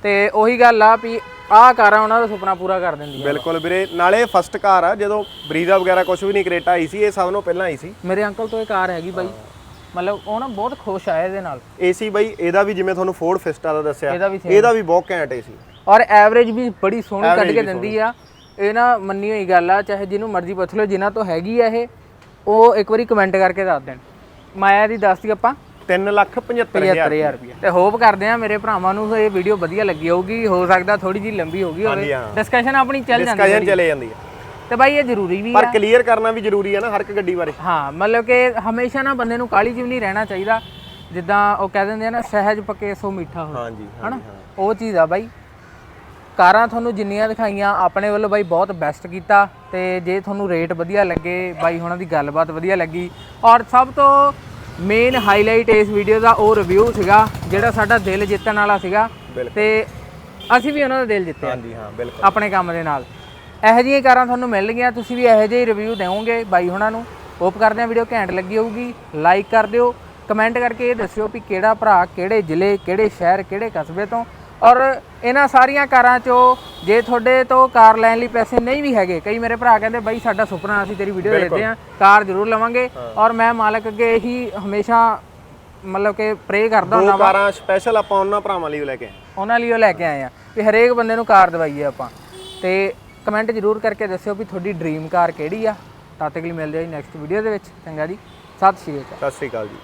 ਤੇ ਉਹੀ ਗੱਲ ਆ ਵੀ ਆਹ ਕਾਰਾਂ ਉਹਨਾਂ ਦਾ ਸੁਪਨਾ ਪੂਰਾ ਕਰ ਦਿੰਦੀਆਂ ਬਿਲਕੁਲ ਵੀਰੇ। ਨਾਲੇ ਫਸਟ ਕਾਰ ਆ ਜਦੋਂ ਬਰੀਜ਼ਾ ਵਗੈਰਾ ਕੁਝ ਵੀ ਨਹੀਂ ਕਰੇਟਾ ਆਈ ਸੀ ਇਹ ਸਭ ਨੂੰ ਪਹਿਲਾਂ ਆਈ ਸੀ। ਮੇਰੇ ਅੰਕਲ ਤੋਂ ਇਹ ਕਾਰ ਹੈਗੀ ਬਾਈ। ਮਤਲਬ ਉਹ ਨਾ ਬਹੁਤ ਖੁਸ਼ ਆ ਇਹਦੇ ਨਾਲ। ਏਸੀ ਬਾਈ ਇਹਦਾ ਵੀ ਜਿਵੇਂ ਤੁਹਾਨੂੰ ਫੋਰਡ ਫਿਸਟਾ ਦਾ ਦੱਸਿਆ ਇਹਦਾ ਵੀ same। ਇਹਦਾ ਵੀ ਬਹੁਤ ਘੈਂਟ ਏਸੀ ਔਰ ਐਵਰੇਜ ਵੀ ਬੜੀ ਸੋਹਣੀ ਕੱਢ ਕੇ ਵੀ ਦਿੰਦੀ ਆ। ਇਹ ਨਾ ਮੰਨੀ ਹੋਈ ਗੱਲ ਆ ਚਾਹੇ ਜਿਹਨੂੰ ਮਰਜ਼ੀ ਪੁੱਛ ਲਓ ਜਿਨ੍ਹਾਂ ਤੋਂ ਹੈਗੀ ਆ ਇਹ ਉਹ ਇੱਕ ਵਾਰੀ ਕਮੈਂਟ ਕਰਕੇ ਦੱਸ ਦੇਣ। ਮਾਇਆ ਦੀ ਦੱਸਤੀ ਆਪਾਂ। 3 ਲੱਖ 75000 75000 ਰੁਪਏ ਤੇ ਹੋਪ ਕਰਦੇ ਆ ਮੇਰੇ ਭਰਾਵਾਂ ਨੂੰ ਇਹ ਵੀਡੀਓ ਵਧੀਆ ਲੱਗੀ ਹੋਊਗੀ ਹੋ ਸਕਦਾ ਥੋੜੀ ਜੀ ਲੰਬੀ ਹੋ ਗਈ ਹੋਵੇ। ਹਾਂਜੀ, ਹਾਂ। ਡਿਸਕਸ਼ਨ ਆਪਣੀ ਚੱਲ ਜਾਂਦੀ ਡਿਸਕਸ਼ਨ ਹੈ। ਚਲੇ ਜਾਂਦੀ ਹੈ। ਤੇ ਬਾਈ ਇਹ ਜ਼ਰੂਰੀ ਵੀ ਪਰ ਆ। ਕਲੀਅਰ ਕਰਨਾ ਵੀ ਜ਼ਰੂਰੀ ਹੈ ਨਾ ਹਰ ਇੱਕ ਗੱਡੀ ਬਾਰੇ। ਹਾਂ ਮਤਲਬ ਕਿ ਹਮੇਸ਼ਾ ਨਾ ਬੰਦੇ ਨੂੰ ਕਾਲੀ ਜਿਵ ਨਹੀਂ ਰਹਿਣਾ ਚਾਹੀਦਾ। ਜਿੱਦਾਂ ਉਹ ਕਹਿ ਦਿੰਦੇ ਆ ਨਾ ਸਹਿਜ ਪੱਕੇ ਸੋ ਮਿੱਠਾ ਹੋ ਹਾਂਜੀ ਹਨਾ? ਉਹ ਚੀਜ਼ ਆ ਬਾਈ। ਕਾਰਾਂ ਤੁਹਾਨੂੰ ਜਿੰਨੀਆਂ ਦਿਖਾਈਆਂ ਆਪਣੇ ਵੱਲੋਂ ਬਾਈ ਬਹੁਤ ਬੈਸਟ ਕੀਤਾ। ਤੇ ਜੇ ਤੁਹਾਨੂੰ ਰੇਟ ਵਧੀਆ ਲੱਗੇ ਬਾਈ ਹੁਣਾਂ ਦੀ ਗੱਲਬਾਤ ਵਧੀਆ ਲੱਗੀ। ਔਰ ਸਭ ਤੋਂ ਮੇਨ ਹਾਈਲਾਈਟ ਇਸ ਵੀਡੀਓ ਦਾ ਉਹ ਰਿਵਿਊ ਸੀਗਾ ਜਿਹੜਾ ਸਾਡਾ ਦਿਲ ਜਿੱਤਣ ਵਾਲਾ ਸੀਗਾ। ਬਿਲਕੁਲ। ਤੇ ਅਸੀਂ ਵੀ ਉਹਨਾਂ ਦਾ ਦਿਲ ਜਿੱਤਿਆ। ਹਾਂਜੀ ਹਾਂ ਬਿਲਕੁਲ। ਆਪਣੇ ਕੰਮ ਦੇ ਨਾਲ। ਇਹੋ ਜਿਹੀਆਂ ਕਾਰਾਂ ਤੁਹਾਨੂੰ ਮਿਲਣਗੀਆਂ ਤੁਸੀਂ ਵੀ ਇਹੋ ਜਿਹੇ ਰਿਵਿਊ ਦਿਓਗੇ ਬਾਈ ਹੁਣਾਂ ਨੂੰ। ਹੋਪ ਕਰਦੇ ਆ ਵੀਡੀਓ ਘੈਂਟ ਲੱਗੀ ਹੋਊਗੀ ਲਾਈਕ ਕਰ ਦਿਓ ਕਮੈਂਟ ਕਰਕੇ ਇਹ ਦੱਸਿਓ ਵੀ ਕਿਹੜਾ ਭਰਾ ਕਿਹੜੇ ਜ਼ਿਲ੍ਹੇ ਕਿਹੜੇ ਸ਼ਹਿਰ ਕਿਹੜੇ ਕਸਬੇ ਤੋਂ। ਔਰ ਇਹਨਾਂ ਸਾਰੀਆਂ ਕਾਰਾਂ ਚੋਂ ਜੇ ਤੁਹਾਡੇ ਤੋਂ ਕਾਰ ਲੈਣ ਲਈ ਪੈਸੇ ਨਹੀਂ ਵੀ ਹੈਗੇ ਕਈ ਮੇਰੇ ਭਰਾ ਕਹਿੰਦੇ ਬਾਈ ਸਾਡਾ ਸੁਪਨਾ ਅਸੀਂ ਤੇਰੀ ਵੀਡੀਓ ਦੇਖਦੇ ਆ ਕਾਰ ਜ਼ਰੂਰ ਲਵਾਂਗੇ। ਔਰ ਮੈਂ ਮਾਲਕ ਅੱਗੇ ਇਹੀ ਹਮੇਸ਼ਾ ਮਤਲਬ ਕਿ ਪ੍ਰੇ ਕਰਦਾ ਹੁੰਦਾ ਦੋ ਕਾਰਾਂ ਸਪੈਸ਼ਲ ਆਪਾਂ ਉਹਨਾਂ ਭਰਾਵਾਂ ਲਈ ਲੈ ਕੇ ਆਏ ਉਹਨਾਂ ਲਈ ਉਹ ਲੈ ਕੇ ਆਏ ਆ ਵੀ ਹਰੇਕ ਬੰਦੇ ਨੂੰ ਕਾਰ ਦਵਾਈਏ ਆਪਾਂ। ਤੇ ਕਮੈਂਟ ਜ਼ਰੂਰ ਕਰਕੇ ਦੱਸਿਓ ਵੀ ਤੁਹਾਡੀ ਡ੍ਰੀਮ ਕਾਰ ਕਿਹੜੀ ਆ। ਤਦ ਤੱਕ ਲਈ ਮਿਲਦੇ ਆ ਨੈਕਸਟ ਵੀਡੀਓ ਦੇ ਵਿੱਚ। ਚੰਗਾ ਜੀ। ਸਤਿ ਸ਼੍ਰੀ ਅਕਾਲ। ਸਤਿ ਸ੍ਰੀ ਅਕਾਲ ਜੀ।